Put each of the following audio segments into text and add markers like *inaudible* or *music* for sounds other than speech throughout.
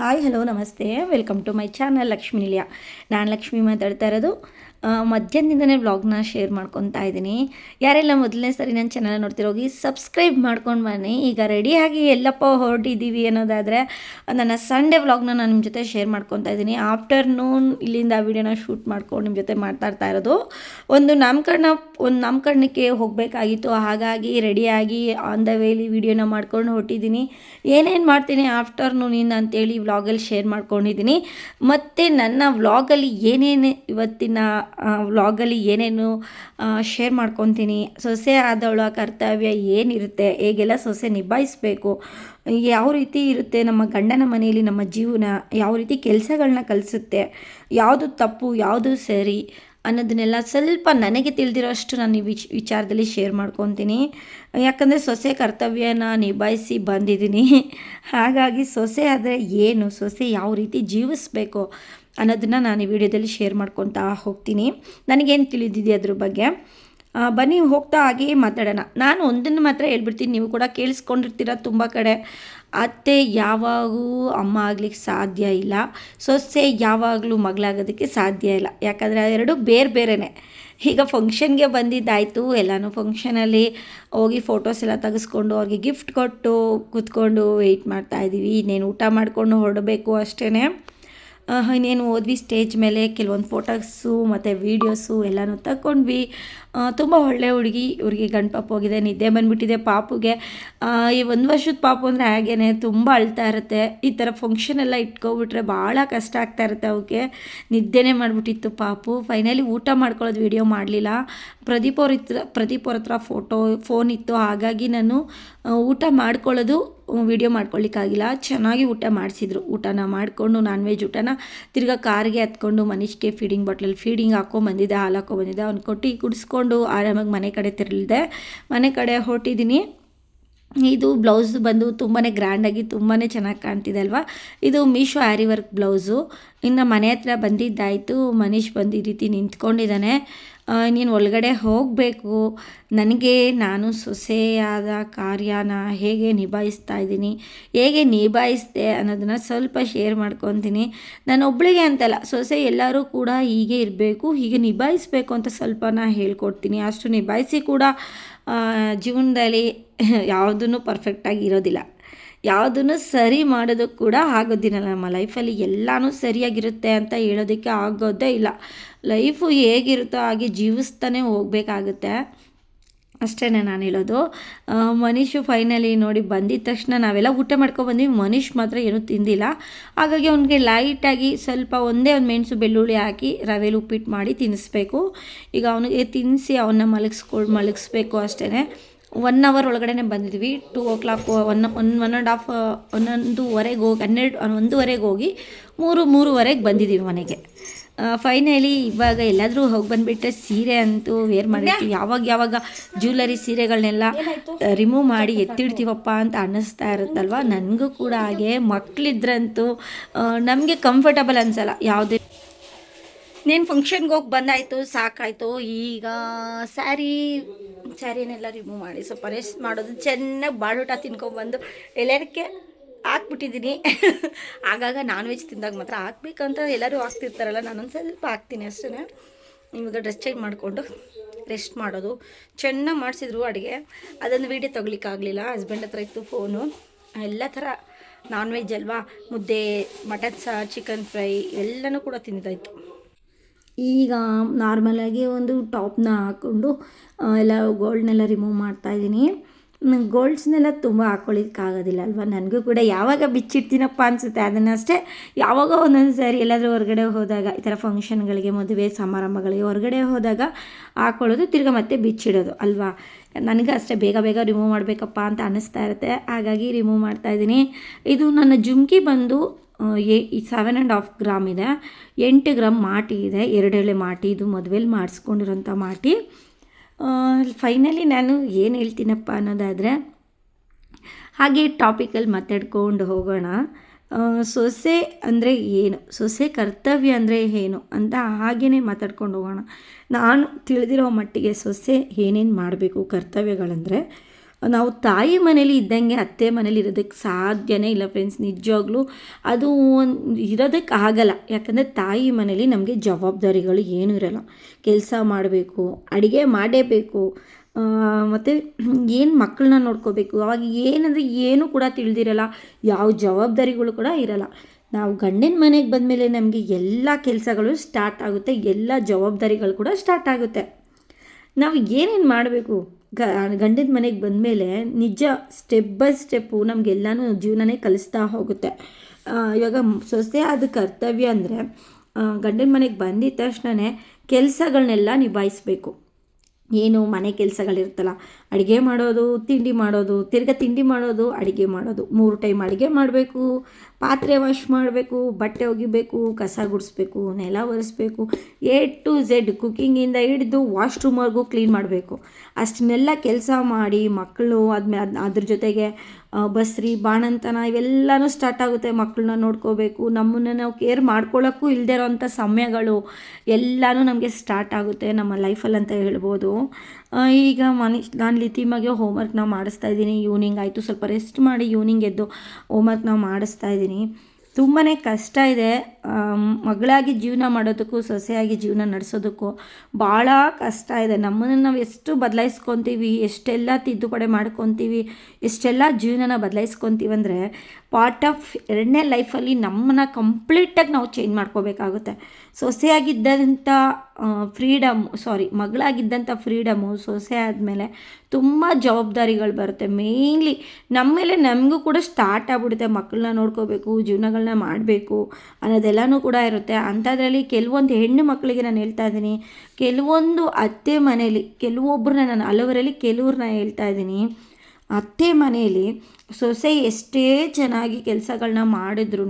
Hi hello ನಮಸ್ತೆ. Welcome to my channel Lakshmi Nilaya ನಾನು ಲಕ್ಷ್ಮಿ ಮಾತಾಡ್ತಾ ಇರೋದು. ಮಧ್ಯಾಹ್ನದಿಂದನೇ ವ್ಲಾಗ್ನ ಶೇರ್ ಮಾಡ್ಕೊತಾ ಇದ್ದೀನಿ. ಯಾರೆಲ್ಲ ಮೊದಲನೇ ಸರಿ ನನ್ನ ಚಾನಲ್ ನೋಡ್ತಿರೋಗಿ ಸಬ್ಸ್ಕ್ರೈಬ್ ಮಾಡ್ಕೊಂಡು ಬನ್ನಿ. ಈಗ ರೆಡಿಯಾಗಿ ಎಲ್ಲಪ್ಪ ಹೊರಟಿದ್ದೀವಿ ಅನ್ನೋದಾದರೆ, ನನ್ನ ಸಂಡೇ ವ್ಲಾಗ್ನ ನಾನು ನಿಮ್ಮ ಜೊತೆ ಶೇರ್ ಮಾಡ್ಕೊತಾ ಇದ್ದೀನಿ. ಆಫ್ಟರ್ನೂನ್ ಇಲ್ಲಿಂದ ವಿಡಿಯೋನ ಶೂಟ್ ಮಾಡ್ಕೊಂಡು ನಿಮ್ಮ ಜೊತೆ ಮಾತಾಡ್ತಾ ಇರೋದು. ಒಂದು ನಾಮಕರಣ, ಒಂದು ನಾಮಕರಣಕ್ಕೆ ಹೋಗಬೇಕಾಗಿತ್ತು. ಹಾಗಾಗಿ ರೆಡಿಯಾಗಿ ಆನ್ ದ ವೇಲಿ ವಿಡಿಯೋನ ಮಾಡ್ಕೊಂಡು ಹೊರಟಿದ್ದೀನಿ. ಏನೇನು ಮಾಡ್ತೀನಿ ಆಫ್ಟರ್ನೂನಿಂದ ಅಂತೇಳಿ ವ್ಲಾಗಲ್ಲಿ ಶೇರ್ ಮಾಡ್ಕೊಂಡಿದ್ದೀನಿ. ಮತ್ತು ನನ್ನ ವ್ಲಾಗಲ್ಲಿ ಏನೇನು ಇವತ್ತಿನ ವ್ಲಾಗಲ್ಲಿ ಏನೇನು ಶೇರ್ ಮಾಡ್ಕೊತೀನಿ. ಸೊಸೆ ಆದವಳ ಕರ್ತವ್ಯ ಏನಿರುತ್ತೆ, ಹೇಗೆಲ್ಲ ಸೊಸೆ ನಿಭಾಯಿಸಬೇಕು, ಯಾವ ರೀತಿ ಇರುತ್ತೆ ನಮ್ಮ ಗಂಡನ ಮನೆಯಲ್ಲಿ ನಮ್ಮ ಜೀವನ, ಯಾವ ರೀತಿ ಕೆಲಸಗಳನ್ನ ಕಲಿಸುತ್ತೆ, ಯಾವುದು ತಪ್ಪು, ಯಾವುದು ಸರಿ ಅನ್ನೋದನ್ನೆಲ್ಲ ಸ್ವಲ್ಪ ನನಗೆ ತಿಳಿದಿರೋಷ್ಟು ನಾನು ಈ ವಿಚ್, ವಿಚಾರದಲ್ಲಿ ಶೇರ್ ಮಾಡ್ಕೊತೀನಿ. ಯಾಕಂದರೆ ಸೊಸೆ ಕರ್ತವ್ಯನ ನಿಭಾಯಿಸಿ ಬಂದಿದ್ದೀನಿ. ಹಾಗಾಗಿ ಸೊಸೆ ಆದರೆ ಏನು, ಸೊಸೆ ಯಾವ ರೀತಿ ಜೀವಿಸ್ಬೇಕು ಅನ್ನೋದನ್ನು ನಾನು ಈ ವಿಡಿಯೋದಲ್ಲಿ ಶೇರ್ ಮಾಡ್ಕೊತಾ ಹೋಗ್ತೀನಿ. ನನಗೇನು ತಿಳಿದಿದೆ ಅದ್ರ ಬಗ್ಗೆ? ಬನ್ನಿ, ಹೋಗ್ತಾ ಹಾಗೆಯೇ ಮಾತಾಡೋಣ. ನಾನು ಒಂದನ್ನು ಮಾತ್ರ ಹೇಳ್ಬಿಡ್ತೀನಿ. ನೀವು ಕೂಡ ಕೇಳಿಸ್ಕೊಂಡಿರ್ತೀರ ತುಂಬ ಕಡೆ. ಅತ್ತೆ ಯಾವಾಗೂ ಅಮ್ಮ ಆಗ್ಲಿಕ್ಕೆ ಸಾಧ್ಯ ಇಲ್ಲ. ಸೊಸೆ ಯಾವಾಗಲೂ ಮಗಳಾಗೋದಕ್ಕೆ ಸಾಧ್ಯ ಇಲ್ಲ. ಯಾಕಂದರೆ ಎರಡು ಬೇರೆ ಬೇರೆನೇ. ಈಗ ಫಂಕ್ಷನ್ಗೆ ಬಂದಿದ್ದಾಯಿತು. ಎಲ್ಲನೂ ಫಂಕ್ಷನಲ್ಲಿ ಹೋಗಿ ಫೋಟೋಸ್ ಎಲ್ಲ ತೆಗೆಸ್ಕೊಂಡು ಅವ್ರಿಗೆ ಗಿಫ್ಟ್ ಕೊಟ್ಟು ಕೂತ್ಕೊಂಡು ವೆಯ್ಟ್ ಮಾಡ್ತಾ ಇದ್ದೀವಿ ಇನ್ನೇನು ಊಟ ಮಾಡಿಕೊಂಡು ಹೊರಡಬೇಕು ಅಷ್ಟೇ ಇನ್ನೇನು ಹೋದ್ವಿ ಸ್ಟೇಜ್ ಮೇಲೆ ಕೆಲವೊಂದು ಫೋಟೋಸು ಮತ್ತು ವೀಡಿಯೋಸು ಎಲ್ಲನೂ ತಗೊಂಡ್ವಿ ತುಂಬ ಒಳ್ಳೆ ಹುಡುಗಿ, ಇವ್ರಿಗೆ ಗಂಡು ಪಾಪು ಹೋಗಿದೆ ನಿದ್ದೆ ಬಂದುಬಿಟ್ಟಿದೆ ಪಾಪುಗೆ. ಈ ಒಂದು ವರ್ಷದ ಪಾಪು ಅಂದರೆ ಹಾಗೇ ತುಂಬ ಅಳ್ತಾ ಇರುತ್ತೆ. ಈ ಥರ ಫಂಕ್ಷನ್ ಎಲ್ಲ ಇಟ್ಕೊಬಿಟ್ರೆ ಭಾಳ ಕಷ್ಟ ಆಗ್ತಾ ಇರುತ್ತೆ ಅವಕ್ಕೆ ನಿದ್ದೆನೇ ಮಾಡಿಬಿಟ್ಟಿತ್ತು ಪಾಪು. ಫೈನಲಿ ಊಟ ಮಾಡ್ಕೊಳ್ಳೋದು ವೀಡಿಯೋ ಮಾಡಲಿಲ್ಲ. ಪ್ರದೀಪ್ ಅವ್ರ ಹತ್ರ ಪ್ರದೀಪ್ ಅವ್ರ ಹತ್ರ ಫೋಟೋ ಫೋನ್ ಇತ್ತು. ಹಾಗಾಗಿ ನಾನು ಊಟ ಮಾಡ್ಕೊಳ್ಳೋದು ವಿಡಿಯೋ ಮಾಡ್ಕೊಳ್ಳಿಕ್ಕಾಗಿಲ್ಲ. ಚೆನ್ನಾಗಿ ಊಟ ಮಾಡಿಸಿದ್ರು. ಊಟನ ಮಾಡಿಕೊಂಡು ನಾನ್ ವೆಜ್ ಊಟನ. ತಿರ್ಗಾ ಕಾರ್ಗೆ ಹತ್ಕೊಂಡು ಮನಿಷ್ಗೆ ಫೀಡಿಂಗ್ ಬಾಟ್ಲಲ್ಲಿ ಫೀಡಿಂಗ್ ಹಾಕ್ಕೊಂಬಂದಿದ್ದೆ, ಹಾಲು ಹಾಕ್ಕೊಂಬಂದಿದ್ದೆ. ಅವ್ನು ಕೊಟ್ಟು ಕುಡಿಸ್ಕೊಂಡು ಆರಾಮಾಗಿ ಮನೆ ಕಡೆ ತೆರಳಿದೆ ಮನೆ ಕಡೆ ಹೊರಟಿದ್ದೀನಿ ಇದು ಬ್ಲೌಸ್ ಬಂದು ತುಂಬಾ ಗ್ರ್ಯಾಂಡಾಗಿ ತುಂಬಾ ಚೆನ್ನಾಗಿ ಕಾಣ್ತಿದೆ ಅಲ್ವಾ? ಇದು ಮೀಶೋ ಆ್ಯರಿ ವರ್ಕ್ ಬ್ಲೌಸು. ಇನ್ನು ಮನೆ ಹತ್ರ ಬಂದಿದ್ದಾಯಿತು. ಮನೀಶ್ ಬಂದು ಈ ರೀತಿ ನಿಂತ್ಕೊಂಡಿದ್ದಾನೆ. ನೀನು ಒಳಗಡೆ ಹೋಗಬೇಕು. ನನಗೆ ನಾನು ಸೊಸೆಯಾದ ಕಾರ್ಯನ ಹೇಗೆ ನಿಭಾಯಿಸ್ತಾ ಇದ್ದೀನಿ? ಹೇಗೆ ನಿಭಾಯಿಸ್ದೆ ಅನ್ನೋದನ್ನು ಸ್ವಲ್ಪ ಶೇರ್ ಮಾಡ್ಕೊತೀನಿ. ನಾನು ಒಬ್ಳಿಗೆ ಅಂತಲ್ಲ, ಸೊಸೆ ಎಲ್ಲರೂ ಕೂಡ ಹೀಗೆ ಇರಬೇಕು, ಹೀಗೆ ನಿಭಾಯಿಸ್ಬೇಕು ಅಂತ ಸ್ವಲ್ಪ ನಾ ಹೇಳ್ಕೊಡ್ತೀನಿ. ಅಷ್ಟು ನಿಭಾಯಿಸಿ ಕೂಡ ಜೀವನದಲ್ಲಿ ಯಾವುದೂ ಪರ್ಫೆಕ್ಟಾಗಿ ಇರೋದಿಲ್ಲ. ಯಾವುದನ್ನು ಸರಿ ಮಾಡೋದಕ್ಕೆ ಕೂಡ ಆಗೋದಿಲ್ಲ ನಮ್ಮ ಲೈಫಲ್ಲಿ ಎಲ್ಲನೂ ಸರಿಯಾಗಿರುತ್ತೆ ಅಂತ ಹೇಳೋದಕ್ಕೆ ಆಗೋದೇ ಇಲ್ಲ. ಲೈಫು ಹೇಗಿರುತ್ತೋ ಹಾಗೆ ಜೀವಿಸ್ತಾನೆ ಹೋಗಬೇಕಾಗುತ್ತೆ. ಅಷ್ಟೇ ನಾನು ಹೇಳೋದು. ಮನೀಷು ಫೈನಲಿ ನೋಡಿ ಬಂದಿದ ತಕ್ಷಣ ನಾವೆಲ್ಲ ಊಟ ಮಾಡ್ಕೊಬಂದ್ವಿ ಮನೀಷ್ ಮಾತ್ರ ಏನೂ ತಿಂದಿಲ್ಲ. ಹಾಗಾಗಿ ಅವನಿಗೆ ಲೈಟಾಗಿ ಸ್ವಲ್ಪ ಒಂದೇ ಒಂದು ಮೆಣಸು ಬೆಳ್ಳುಳ್ಳಿ ಹಾಕಿ ರವೆಲಿ ಉಪ್ಪಿಟ್ಟು ಮಾಡಿ ತಿನ್ನಿಸ್ಬೇಕು. ಈಗ ಅವನಿಗೆ ತಿನ್ನಿಸಿ ಅವನ್ನ ಮಲಗಿಸ್ಕೊಂಡು ಮಲಗಿಸ್ಬೇಕು ಅಷ್ಟೇ ಒನ್ ಅವರ್ ಒಳಗಡೆ ಬಂದಿದ್ವಿ. Two o'clock one one one and half ಒಂದೊಂದುವರೆಗೆ ಹೋಗಿ ಹನ್ನೆರಡು ಒಂದೂವರೆಗೆ ಹೋಗಿ ಮೂರು ಮೂರುವರೆಗೆ ಬಂದಿದ್ದೀವಿ ಮನೆಗೆ. ಫೈನಲಿ ಇವಾಗ ಎಲ್ಲಾದರೂ ಹೋಗಿ ಬಂದುಬಿಟ್ರೆ ಸೀರೆ ಅಂತೂ ವೇರ್ ಮಾಡಿರ್ತೀವಿ. ಯಾವಾಗ ಯಾವಾಗ ಜ್ಯುವೆಲರಿ ಸೀರೆಗಳನ್ನೆಲ್ಲ ರಿಮೂವ್ ಮಾಡಿ ಎತ್ತಿಡ್ತೀವಪ್ಪ ಅಂತ ಅನ್ನಿಸ್ತಾ ಇರುತ್ತಲ್ವ? ನನಗೂ ಕೂಡ ಹಾಗೆ. ಮಕ್ಕಳಿದ್ರಂತೂ ನಮಗೆ ಕಂಫರ್ಟಬಲ್ ಅನ್ಸಲ್ಲ. ಯಾವುದೇ ನೇನು ಫಂಕ್ಷನ್ಗೆ ಹೋಗಿ ಬಂದಾಯಿತು ಸಾಕಾಯಿತು. ಈಗ ಸ್ಯಾರಿ ಸ್ಯಾರಿನೆಲ್ಲ ರಿಮೂವ್ ಮಾಡಿ, ಸ್ವಲ್ಪ ರೆಸ್ಟ್ ಮಾಡೋದು, ಚೆನ್ನಾಗಿ ಬಾಡೂಟ ತಿನ್ಕೊಂಬಂದು ಎಲ್ಲರಿಗೆ ಹಾಕ್ಬಿಟ್ಟಿದ್ದೀನಿ *laughs* ಆಗಾಗ ನಾನ್ ವೆಜ್ ತಿಂದಾಗ ಮಾತ್ರ ಹಾಕ್ಬೇಕಂತ ಎಲ್ಲರೂ ಹಾಕ್ತಿರ್ತಾರಲ್ಲ, ನಾನೊಂದು ಸ್ವಲ್ಪ ಹಾಕ್ತೀನಿ ಅಷ್ಟೇ ಇವಾಗ ಡ್ರೆಸ್ ಚೇಂಜ್ ಮಾಡಿಕೊಂಡು ರೆಸ್ಟ್ ಮಾಡೋದು. ಚೆನ್ನಾಗಿ ಮಾಡಿಸಿದ್ರು ಅಡುಗೆ. ಅದೊಂದು ವೀಡಿಯೋ ತೊಗೊಳಿಕ್ಕಾಗಲಿಲ್ಲ ಹಸ್ಬೆಂಡ್ ಹತ್ರ ಇತ್ತು ಫೋನು ಎಲ್ಲ ಥರ ನಾನ್ ವೆಜ್ ಅಲ್ವಾ? ಮುದ್ದೆ ಮಟನ್ ಸಾರು ಚಿಕನ್ ಫ್ರೈ ಎಲ್ಲನೂ ಕೂಡ ತಿಂದಾಯಿತು ಈಗ ನಾರ್ಮಲಾಗಿ ಒಂದು ಟಾಪ್ನ ಹಾಕ್ಕೊಂಡು ಎಲ್ಲ ಗೋಲ್ಡ್ನೆಲ್ಲ ರಿಮೂವ್ ಮಾಡ್ತಾಯಿದ್ದೀನಿ ಗೋಲ್ಡ್ಸ್ನೆಲ್ಲ ತುಂಬ ಹಾಕ್ಕೊಳ್ಳಿಕ್ಕಾಗೋದಿಲ್ಲ ಅಲ್ವಾ? ನನಗೂ ಕೂಡ ಯಾವಾಗ ಬಿಚ್ಚಿಡ್ತೀನಪ್ಪ ಅನಿಸುತ್ತೆ ಅದನ್ನಷ್ಟೇ ಯಾವಾಗ ಒಂದೊಂದು ಸಾರಿ ಎಲ್ಲಾದರೂ ಹೊರಗಡೆ ಹೋದಾಗ, ಈ ಥರ ಫಂಕ್ಷನ್ಗಳಿಗೆ ಮದುವೆ ಸಮಾರಂಭಗಳಿಗೆ ಹೊರಗಡೆ ಹೋದಾಗ ಹಾಕ್ಕೊಳ್ಳೋದು ತಿರ್ಗಾ ಮತ್ತೆ ಬಿಚ್ಚಿಡೋದು ಅಲ್ವಾ? ನನಗೆ ಅಷ್ಟೇ ಬೇಗ ಬೇಗ ರಿಮೂವ್ ಮಾಡಬೇಕಪ್ಪ ಅಂತ ಅನ್ನಿಸ್ತಾ ಇರುತ್ತೆ. ಹಾಗಾಗಿ ರಿಮೂವ್ ಮಾಡ್ತಾಯಿದ್ದೀನಿ ಇದು ನನ್ನ ಜುಮ್ಕಿ ಬಂದು a seven and half gram ಇದೆ. ಎಂಟು ಗ್ರಾಮ್ ಮಾಟಿ ಇದೆ. ಎರಡೆಳೆ ಮಾಟಿ, ಇದು ಮದುವೆಲಿ ಮಾಡಿಸ್ಕೊಂಡಿರೋಂಥ ಮಾಟಿ. ಫೈನಲಿ ನಾನು ಏನು ಹೇಳ್ತೀನಪ್ಪ ಅನ್ನೋದಾದರೆ, ಹಾಗೆ ಟಾಪಿಕಲ್ಲಿ ಮಾತಾಡ್ಕೊಂಡು ಹೋಗೋಣ. ಸೊಸೆ ಅಂದರೆ ಏನು? ಸೊಸೆ ಕರ್ತವ್ಯ ಅಂದರೆ ಏನು ಅಂತ ಹಾಗೇ ಮಾತಾಡ್ಕೊಂಡು ಹೋಗೋಣ. ನಾನು ತಿಳಿದಿರೋ ಮಟ್ಟಿಗೆ ಸೊಸೆ ಏನೇನು ಮಾಡಬೇಕು, ಕರ್ತವ್ಯಗಳಂದರೆ ನಾವು ತಾಯಿ ಮನೇಲಿ ಇದ್ದಂಗೆ ಅತ್ತೆ ಮನೇಲಿ ಇರೋದಕ್ಕೆ ಸಾಧ್ಯನೇ ಇಲ್ಲ ಫ್ರೆಂಡ್ಸ್ ನಿಜವಾಗ್ಲೂ ಅದು ಒಂದು ಇರೋದಕ್ಕೆ ಆಗಲ್ಲ. ಯಾಕಂದರೆ ತಾಯಿ ಮನೇಲಿ ನಮಗೆ ಜವಾಬ್ದಾರಿಗಳು ಏನೂ ಇರಲ್ಲ. ಕೆಲಸ ಮಾಡಬೇಕು, ಅಡುಗೆ ಮಾಡೇಬೇಕು ಮತ್ತು ಏನು ಮಕ್ಕಳನ್ನ ನೋಡ್ಕೋಬೇಕು, ಅವಾಗ ಏನಂದರೆ ಏನೂ ಕೂಡ ತಿಳಿದಿರಲ್ಲ. ಯಾವ ಜವಾಬ್ದಾರಿಗಳು ಕೂಡ ಇರಲ್ಲ. ನಾವು ಗಂಡನ ಮನೆಗೆ ಬಂದಮೇಲೆ ನಮಗೆ ಎಲ್ಲ ಕೆಲಸಗಳು ಸ್ಟಾರ್ಟ್ ಆಗುತ್ತೆ, ಎಲ್ಲ ಜವಾಬ್ದಾರಿಗಳು ಕೂಡ ಸ್ಟಾರ್ಟ್ ಆಗುತ್ತೆ. ನಾವು ಏನೇನು ಮಾಡಬೇಕು? ಗಂಡಿನ ಮನೆಗೆ ಬಂದಮೇಲೆ ನಿಜ ಸ್ಟೆಪ್ ಬೈ ಸ್ಟೆಪ್ಪು ನಮಗೆಲ್ಲನೂ ಜೀವನನೇ ಕಲಿಸ್ತಾ ಹೋಗುತ್ತೆ. ಇವಾಗ ಸೊಸೆ ಆದ ಕರ್ತವ್ಯ ಅಂದರೆ ಗಂಡಿನ ಮನೆಗೆ ಬಂದಿದ್ದ ತಕ್ಷಣವೇ ಕೆಲಸಗಳನ್ನೆಲ್ಲ ನಿಭಾಯಿಸಬೇಕು. ಏನು ಮನೆ ಕೆಲಸಗಳಿರ್ತಲ್ಲ ಅಡುಗೆ ಮಾಡೋದು, ತಿಂಡಿ ಮಾಡೋದು, ತಿರ್ಗಾ ತಿಂಡಿ ಮಾಡೋದು, ಅಡುಗೆ ಮಾಡೋದು. ಮೂರು ಟೈಮ್ ಅಡುಗೆ ಮಾಡಬೇಕು, ಪಾತ್ರೆ ವಾಶ್ ಮಾಡಬೇಕು, ಬಟ್ಟೆ ಒಗಿಬೇಕು, ಕಸ ಗುಡಿಸ್ಬೇಕು, ನೆಲ ಒರೆಸ್ಬೇಕು ಎ ಟು ಝೆಡ್ ಕುಕ್ಕಿಂಗಿಂದ ಹಿಡಿದು ವಾಶ್ರೂಮ್ವರೆಗೂ ಕ್ಲೀನ್ ಮಾಡಬೇಕು. ಅಷ್ಟನ್ನೆಲ್ಲ ಕೆಲಸ ಮಾಡಿ ಮಕ್ಕಳು ಅದ್ಮೇ ಅದ್ರ ಜೊತೆಗೆ ಬಸ್ರಿ, ಬಾಣಂತನ ಇವೆಲ್ಲನೂ ಸ್ಟಾರ್ಟ್ ಆಗುತ್ತೆ. ಮಕ್ಕಳನ್ನ ನೋಡ್ಕೋಬೇಕು, ನಮ್ಮನ್ನು ನಾವು ಕೇರ್ ಮಾಡ್ಕೊಳ್ಳೋಕ್ಕೂ ಇಲ್ಲದೇ ಇರೋವಂಥ ಸಮಯಗಳು ಎಲ್ಲನೂ ನಮಗೆ ಸ್ಟಾರ್ಟ್ ಆಗುತ್ತೆ ನಮ್ಮ ಲೈಫಲ್ಲಿ ಅಂತ ಹೇಳ್ಬೋದು. ಈಗ ಮನಿ ನಾನು ಲಿತಿಮಗೆ ಹೋಮ್ವರ್ಕ್ ನಾವು ಮಾಡಿಸ್ತಾ ಇದ್ದೀನಿ. ಈವ್ನಿಂಗ್ ಆಯಿತು. ಸ್ವಲ್ಪ ರೆಸ್ಟ್ ಮಾಡಿ ಈವ್ನಿಂಗ್ ಎದ್ದು ಹೋಮ್ವರ್ಕ್ನ ನಾವು ಮಾಡಿಸ್ತಾ ಇದ್ದೀನಿ. ತುಂಬಾ ಕಷ್ಟ ಇದೆ. ಮಗಳಾಗಿ ಜೀವನ ಮಾಡೋದಕ್ಕೂ, ಸೊಸೆಯಾಗಿ ಜೀವನ ನಡೆಸೋದಕ್ಕೂ ಭಾಳ ಕಷ್ಟ ಇದೆ. ನಮ್ಮನ್ನು ನಾವು ಎಷ್ಟು ಬದಲಾಯಿಸ್ಕೊತೀವಿ, ಎಷ್ಟೆಲ್ಲ ತಿದ್ದುಪಡಿ ಮಾಡ್ಕೊತೀವಿ, ಎಷ್ಟೆಲ್ಲ ಜೀವನನ ಬದಲಾಯಿಸ್ಕೊತೀವಿ ಅಂದರೆ ಪಾರ್ಟ್ ಆಫ್ ಎರಡನೇ ಲೈಫಲ್ಲಿ ನಮ್ಮನ್ನ ಕಂಪ್ಲೀಟಾಗಿ ನಾವು ಚೇಂಜ್ ಮಾಡ್ಕೋಬೇಕಾಗುತ್ತೆ. ಸೊಸೆಯಾಗಿದ್ದಂಥ ಫ್ರೀಡಮ್ ಸಾರಿ ಮಗಳಾಗಿದ್ದಂಥ ಫ್ರೀಡಮು ಸೊಸೆ ಆದಮೇಲೆ ತುಂಬ ಜವಾಬ್ದಾರಿಗಳು ಬರುತ್ತೆ. ಮೇಯ್ನ್ಲಿ ನಮ್ಮ ಮೇಲೆ ನಮಗೂ ಕೂಡ ಸ್ಟಾರ್ಟ್ ಆಗ್ಬಿಡುತ್ತೆ. ಮಕ್ಕಳನ್ನ ನೋಡ್ಕೋಬೇಕು ಜೀವನಗಳನ್ನ ಮಾಡಬೇಕು ಅನ್ನೋದೆಲ್ಲನೂ ಕೂಡ ಇರುತ್ತೆ. ಅಂಥದ್ರಲ್ಲಿ ಕೆಲವೊಂದು ಹೆಣ್ಣು ಮಕ್ಕಳಿಗೆ ನಾನು ಹೇಳ್ತಾ ಇದ್ದೀನಿ. ಕೆಲವೊಂದು ಅತ್ತೆ ಮನೆಯಲ್ಲಿ ಕೆಲವೊಬ್ಬರನ್ನ ನಾನು, ಹಲವರಲ್ಲಿ ಕೆಲವ್ರನ್ನ ಹೇಳ್ತಾ ಇದ್ದೀನಿ. ಅತ್ತೆ ಮನೆಯಲ್ಲಿ ಸೊಸೆ ಎಷ್ಟೇ ಚೆನ್ನಾಗಿ ಕೆಲಸಗಳನ್ನ ಮಾಡಿದ್ರು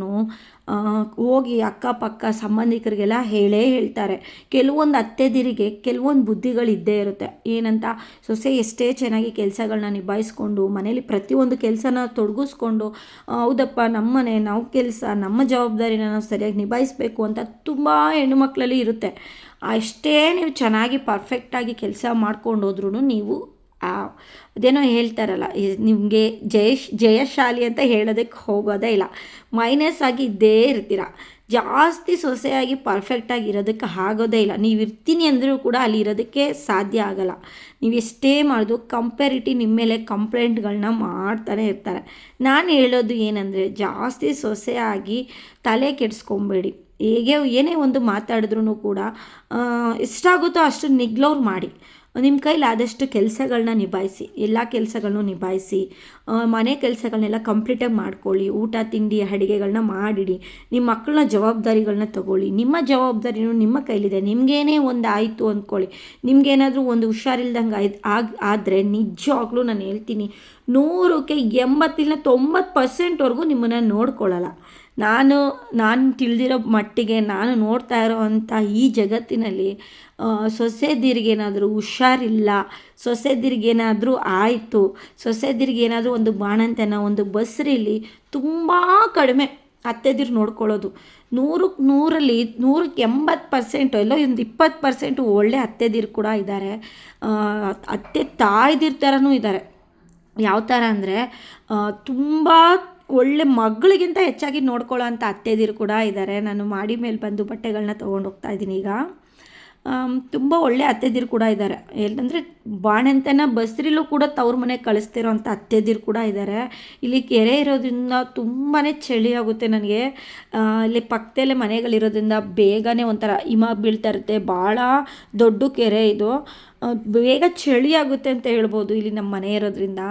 ಹೋಗಿ ಅಕ್ಕಪಕ್ಕ ಸಂಬಂಧಿಕರಿಗೆಲ್ಲ ಹೇಳೇ ಹೇಳ್ತಾರೆ. ಕೆಲವೊಂದು ಅತ್ತೆದಿರಿಗೆ ಕೆಲವೊಂದು ಬುದ್ಧಿಗಳು ಇದ್ದೇ ಇರುತ್ತೆ. ಏನಂತ, ಸೊಸೆ ಎಷ್ಟೇ ಚೆನ್ನಾಗಿ ಕೆಲಸಗಳನ್ನ ನಿಭಾಯಿಸ್ಕೊಂಡು ಮನೇಲಿ ಪ್ರತಿಯೊಂದು ಕೆಲಸನ ತೊಡಗಿಸ್ಕೊಂಡು ಹೌದಪ್ಪ, ನಮ್ಮನೆ, ನಾವು ಕೆಲಸ, ನಮ್ಮ ಜವಾಬ್ದಾರಿನ ನಾವು ಸರಿಯಾಗಿ ನಿಭಾಯಿಸಬೇಕು ಅಂತ ತುಂಬ ಹೆಣ್ಣುಮಕ್ಕಳಲ್ಲಿ ಇರುತ್ತೆ. ಅಷ್ಟೇ ನೀವು ಚೆನ್ನಾಗಿ ಪರ್ಫೆಕ್ಟಾಗಿ ಕೆಲಸ ಮಾಡ್ಕೊಂಡು ಹೋದ್ರೂ ನೀವು ಅದೇನೋ ಹೇಳ್ತಾರಲ್ಲ ನಿಮಗೆ ಜಯ ಜಯಶಾಲಿ ಅಂತ ಹೇಳೋದಕ್ಕೆ ಹೋಗೋದೇ ಇಲ್ಲ. ಮೈನಸ್ ಆಗಿ ಇದ್ದೇ ಇರ್ತೀರ. ಜಾಸ್ತಿ ಸೊಸೆಯಾಗಿ ಪರ್ಫೆಕ್ಟಾಗಿ ಇರೋದಕ್ಕೆ ಆಗೋದೇ ಇಲ್ಲ. ನೀವು ಇರ್ತೀನಿ ಅಂದರೂ ಕೂಡ ಅಲ್ಲಿ ಇರೋದಕ್ಕೆ ಸಾಧ್ಯ ಆಗಲ್ಲ. ನೀವು ಎಷ್ಟೇ ಮಾಡೋದು ಕಂಪೇರಿಟಿ ನಿಮ್ಮ ಮೇಲೆ ಕಂಪ್ಲೇಂಟ್ಗಳನ್ನ ಮಾಡ್ತಾನೆ ಇರ್ತಾರೆ. ನಾನು ಹೇಳೋದು ಏನಂದರೆ, ಜಾಸ್ತಿ ಸೊಸೆಯಾಗಿ ತಲೆ ಕೆಡಿಸ್ಕೊಬೇಡಿ. ಹೇಗೆ, ಏನೇ ಒಂದು ಮಾತಾಡಿದ್ರೂ ಕೂಡ ಎಷ್ಟಾಗುತ್ತೋ ಅಷ್ಟು ನಿಗ್ಲೋರು ಮಾಡಿ. ನಿಮ್ಮ ಕೈಲಿ ಆದಷ್ಟು ಕೆಲಸಗಳನ್ನ ನಿಭಾಯಿಸಿ, ಎಲ್ಲ ಕೆಲಸಗಳನ್ನು ನಿಭಾಯಿಸಿ ಮನೆ ಕೆಲಸಗಳನ್ನೆಲ್ಲ ಕಂಪ್ಲೀಟಾಗಿ ಮಾಡ್ಕೊಳ್ಳಿ, ಊಟ, ತಿಂಡಿ ಅಡುಗೆಗಳನ್ನ ಮಾಡಿಡಿ ನಿಮ್ಮ ಮಕ್ಕಳನ್ನ ಜವಾಬ್ದಾರಿಗಳನ್ನ ತಗೊಳ್ಳಿ, ನಿಮ್ಮ ಜವಾಬ್ದಾರಿನೂ ನಿಮ್ಮ ಕೈಲಿದೆ, ನಿಮಗೇನೇ ಒಂದು ಆಯಿತು ಅಂದ್ಕೊಳ್ಳಿ ನಿಮಗೇನಾದರೂ ಒಂದು ಹುಷಾರಿಲ್ದಂಗೆ ಆಯ್ತು ಆಗ, ಆದರೆ ನಿಜವಾಗ್ಲೂ ನಾನು ಹೇಳ್ತೀನಿ, ನೂರಕ್ಕೆ ಎಂಬತ್ತಿಲ್ಲ ತೊಂಬತ್ತು ಪರ್ಸೆಂಟ್ವರೆಗೂ ನಿಮ್ಮನ್ನು ನೋಡ್ಕೊಳ್ಳಲ್ಲ ನಾನು ನಾನು ತಿಳಿದಿರೋ ಮಟ್ಟಿಗೆ ನಾನು ನೋಡ್ತಾ ಇರೋವಂಥ ಈ ಜಗತ್ತಿನಲ್ಲಿ ಸೊಸೆದಿರಿಗೇನಾದರೂ ಹುಷಾರಿಲ್ಲ, ಸೊಸೆದಿರಿಗೇನಾದರೂ ಆಯಿತು, ಸೊಸೆದಿರಿಗೇನಾದರೂ ಒಂದು ಬಾಣಂತನ ಒಂದು ಬಸ್ರಿಲಿ ತುಂಬ ಕಡಿಮೆ ಅತ್ತೆದಿರು ನೋಡ್ಕೊಳ್ಳೋದು. ನೂರಕ್ಕೆ ನೂರಲ್ಲಿ, ನೂರಕ್ಕೆ ಎಂಬತ್ತು ಪರ್ಸೆಂಟು ಎಲ್ಲೋ ಒಂದು ಇಪ್ಪತ್ತು ಪರ್ಸೆಂಟು ಒಳ್ಳೆ ಅತ್ತೆದಿರು ಕೂಡ ಇದ್ದಾರೆ. ಅತ್ತೆ ತಾಯ್ದಿರ ಥರನೂ ಇದ್ದಾರೆ. ಯಾವ ಥರ ಅಂದರೆ ತುಂಬ ಒಳ್ಳೆ ಮಗಳಿಗಿಂತ ಹೆಚ್ಚಾಗಿ ನೋಡ್ಕೊಳ್ಳೋ ಅಂಥ ಅತ್ತೆದಿರು ಕೂಡ ಇದ್ದಾರೆ. ನಾನು ಮಾಡಿ ಮೇಲೆ ಬಂದು ಬಟ್ಟೆಗಳನ್ನ ತೊಗೊಂಡು ಹೋಗ್ತಾ ಇದ್ದೀನಿ ಈಗ. ತುಂಬ ಒಳ್ಳೆ ಅತ್ತೆದಿರು ಕೂಡ ಇದ್ದಾರೆ. ಏನಂದರೆ ಬಾಣಂತನ ಬಸ್ರಿಲೂ ಕೂಡ ತವ್ರ ಮನೆಗೆ ಕಳಿಸ್ತಿರೋ ಅಂಥ ಅತ್ತೆದಿರು ಕೂಡ ಇದ್ದಾರೆ ಇಲ್ಲಿ ಕೆರೆ ಇರೋದ್ರಿಂದ ತುಂಬಾ ಚಳಿ ಆಗುತ್ತೆ ನನಗೆ. ಇಲ್ಲಿ ಪಕ್ಕದಲ್ಲೇ ಮನೆಗಳಿರೋದ್ರಿಂದ ಬೇಗನೆ ಒಂಥರ ಹಿಮ ಬೀಳ್ತಾ ಇರುತ್ತೆ. ಭಾಳ ದೊಡ್ಡ ಕೆರೆ ಇದು. ಬೇಗ ಚಳಿ ಆಗುತ್ತೆ ಅಂತ ಹೇಳ್ಬೋದು ಇಲ್ಲಿ ನಮ್ಮ ಮನೆ ಇರೋದ್ರಿಂದ.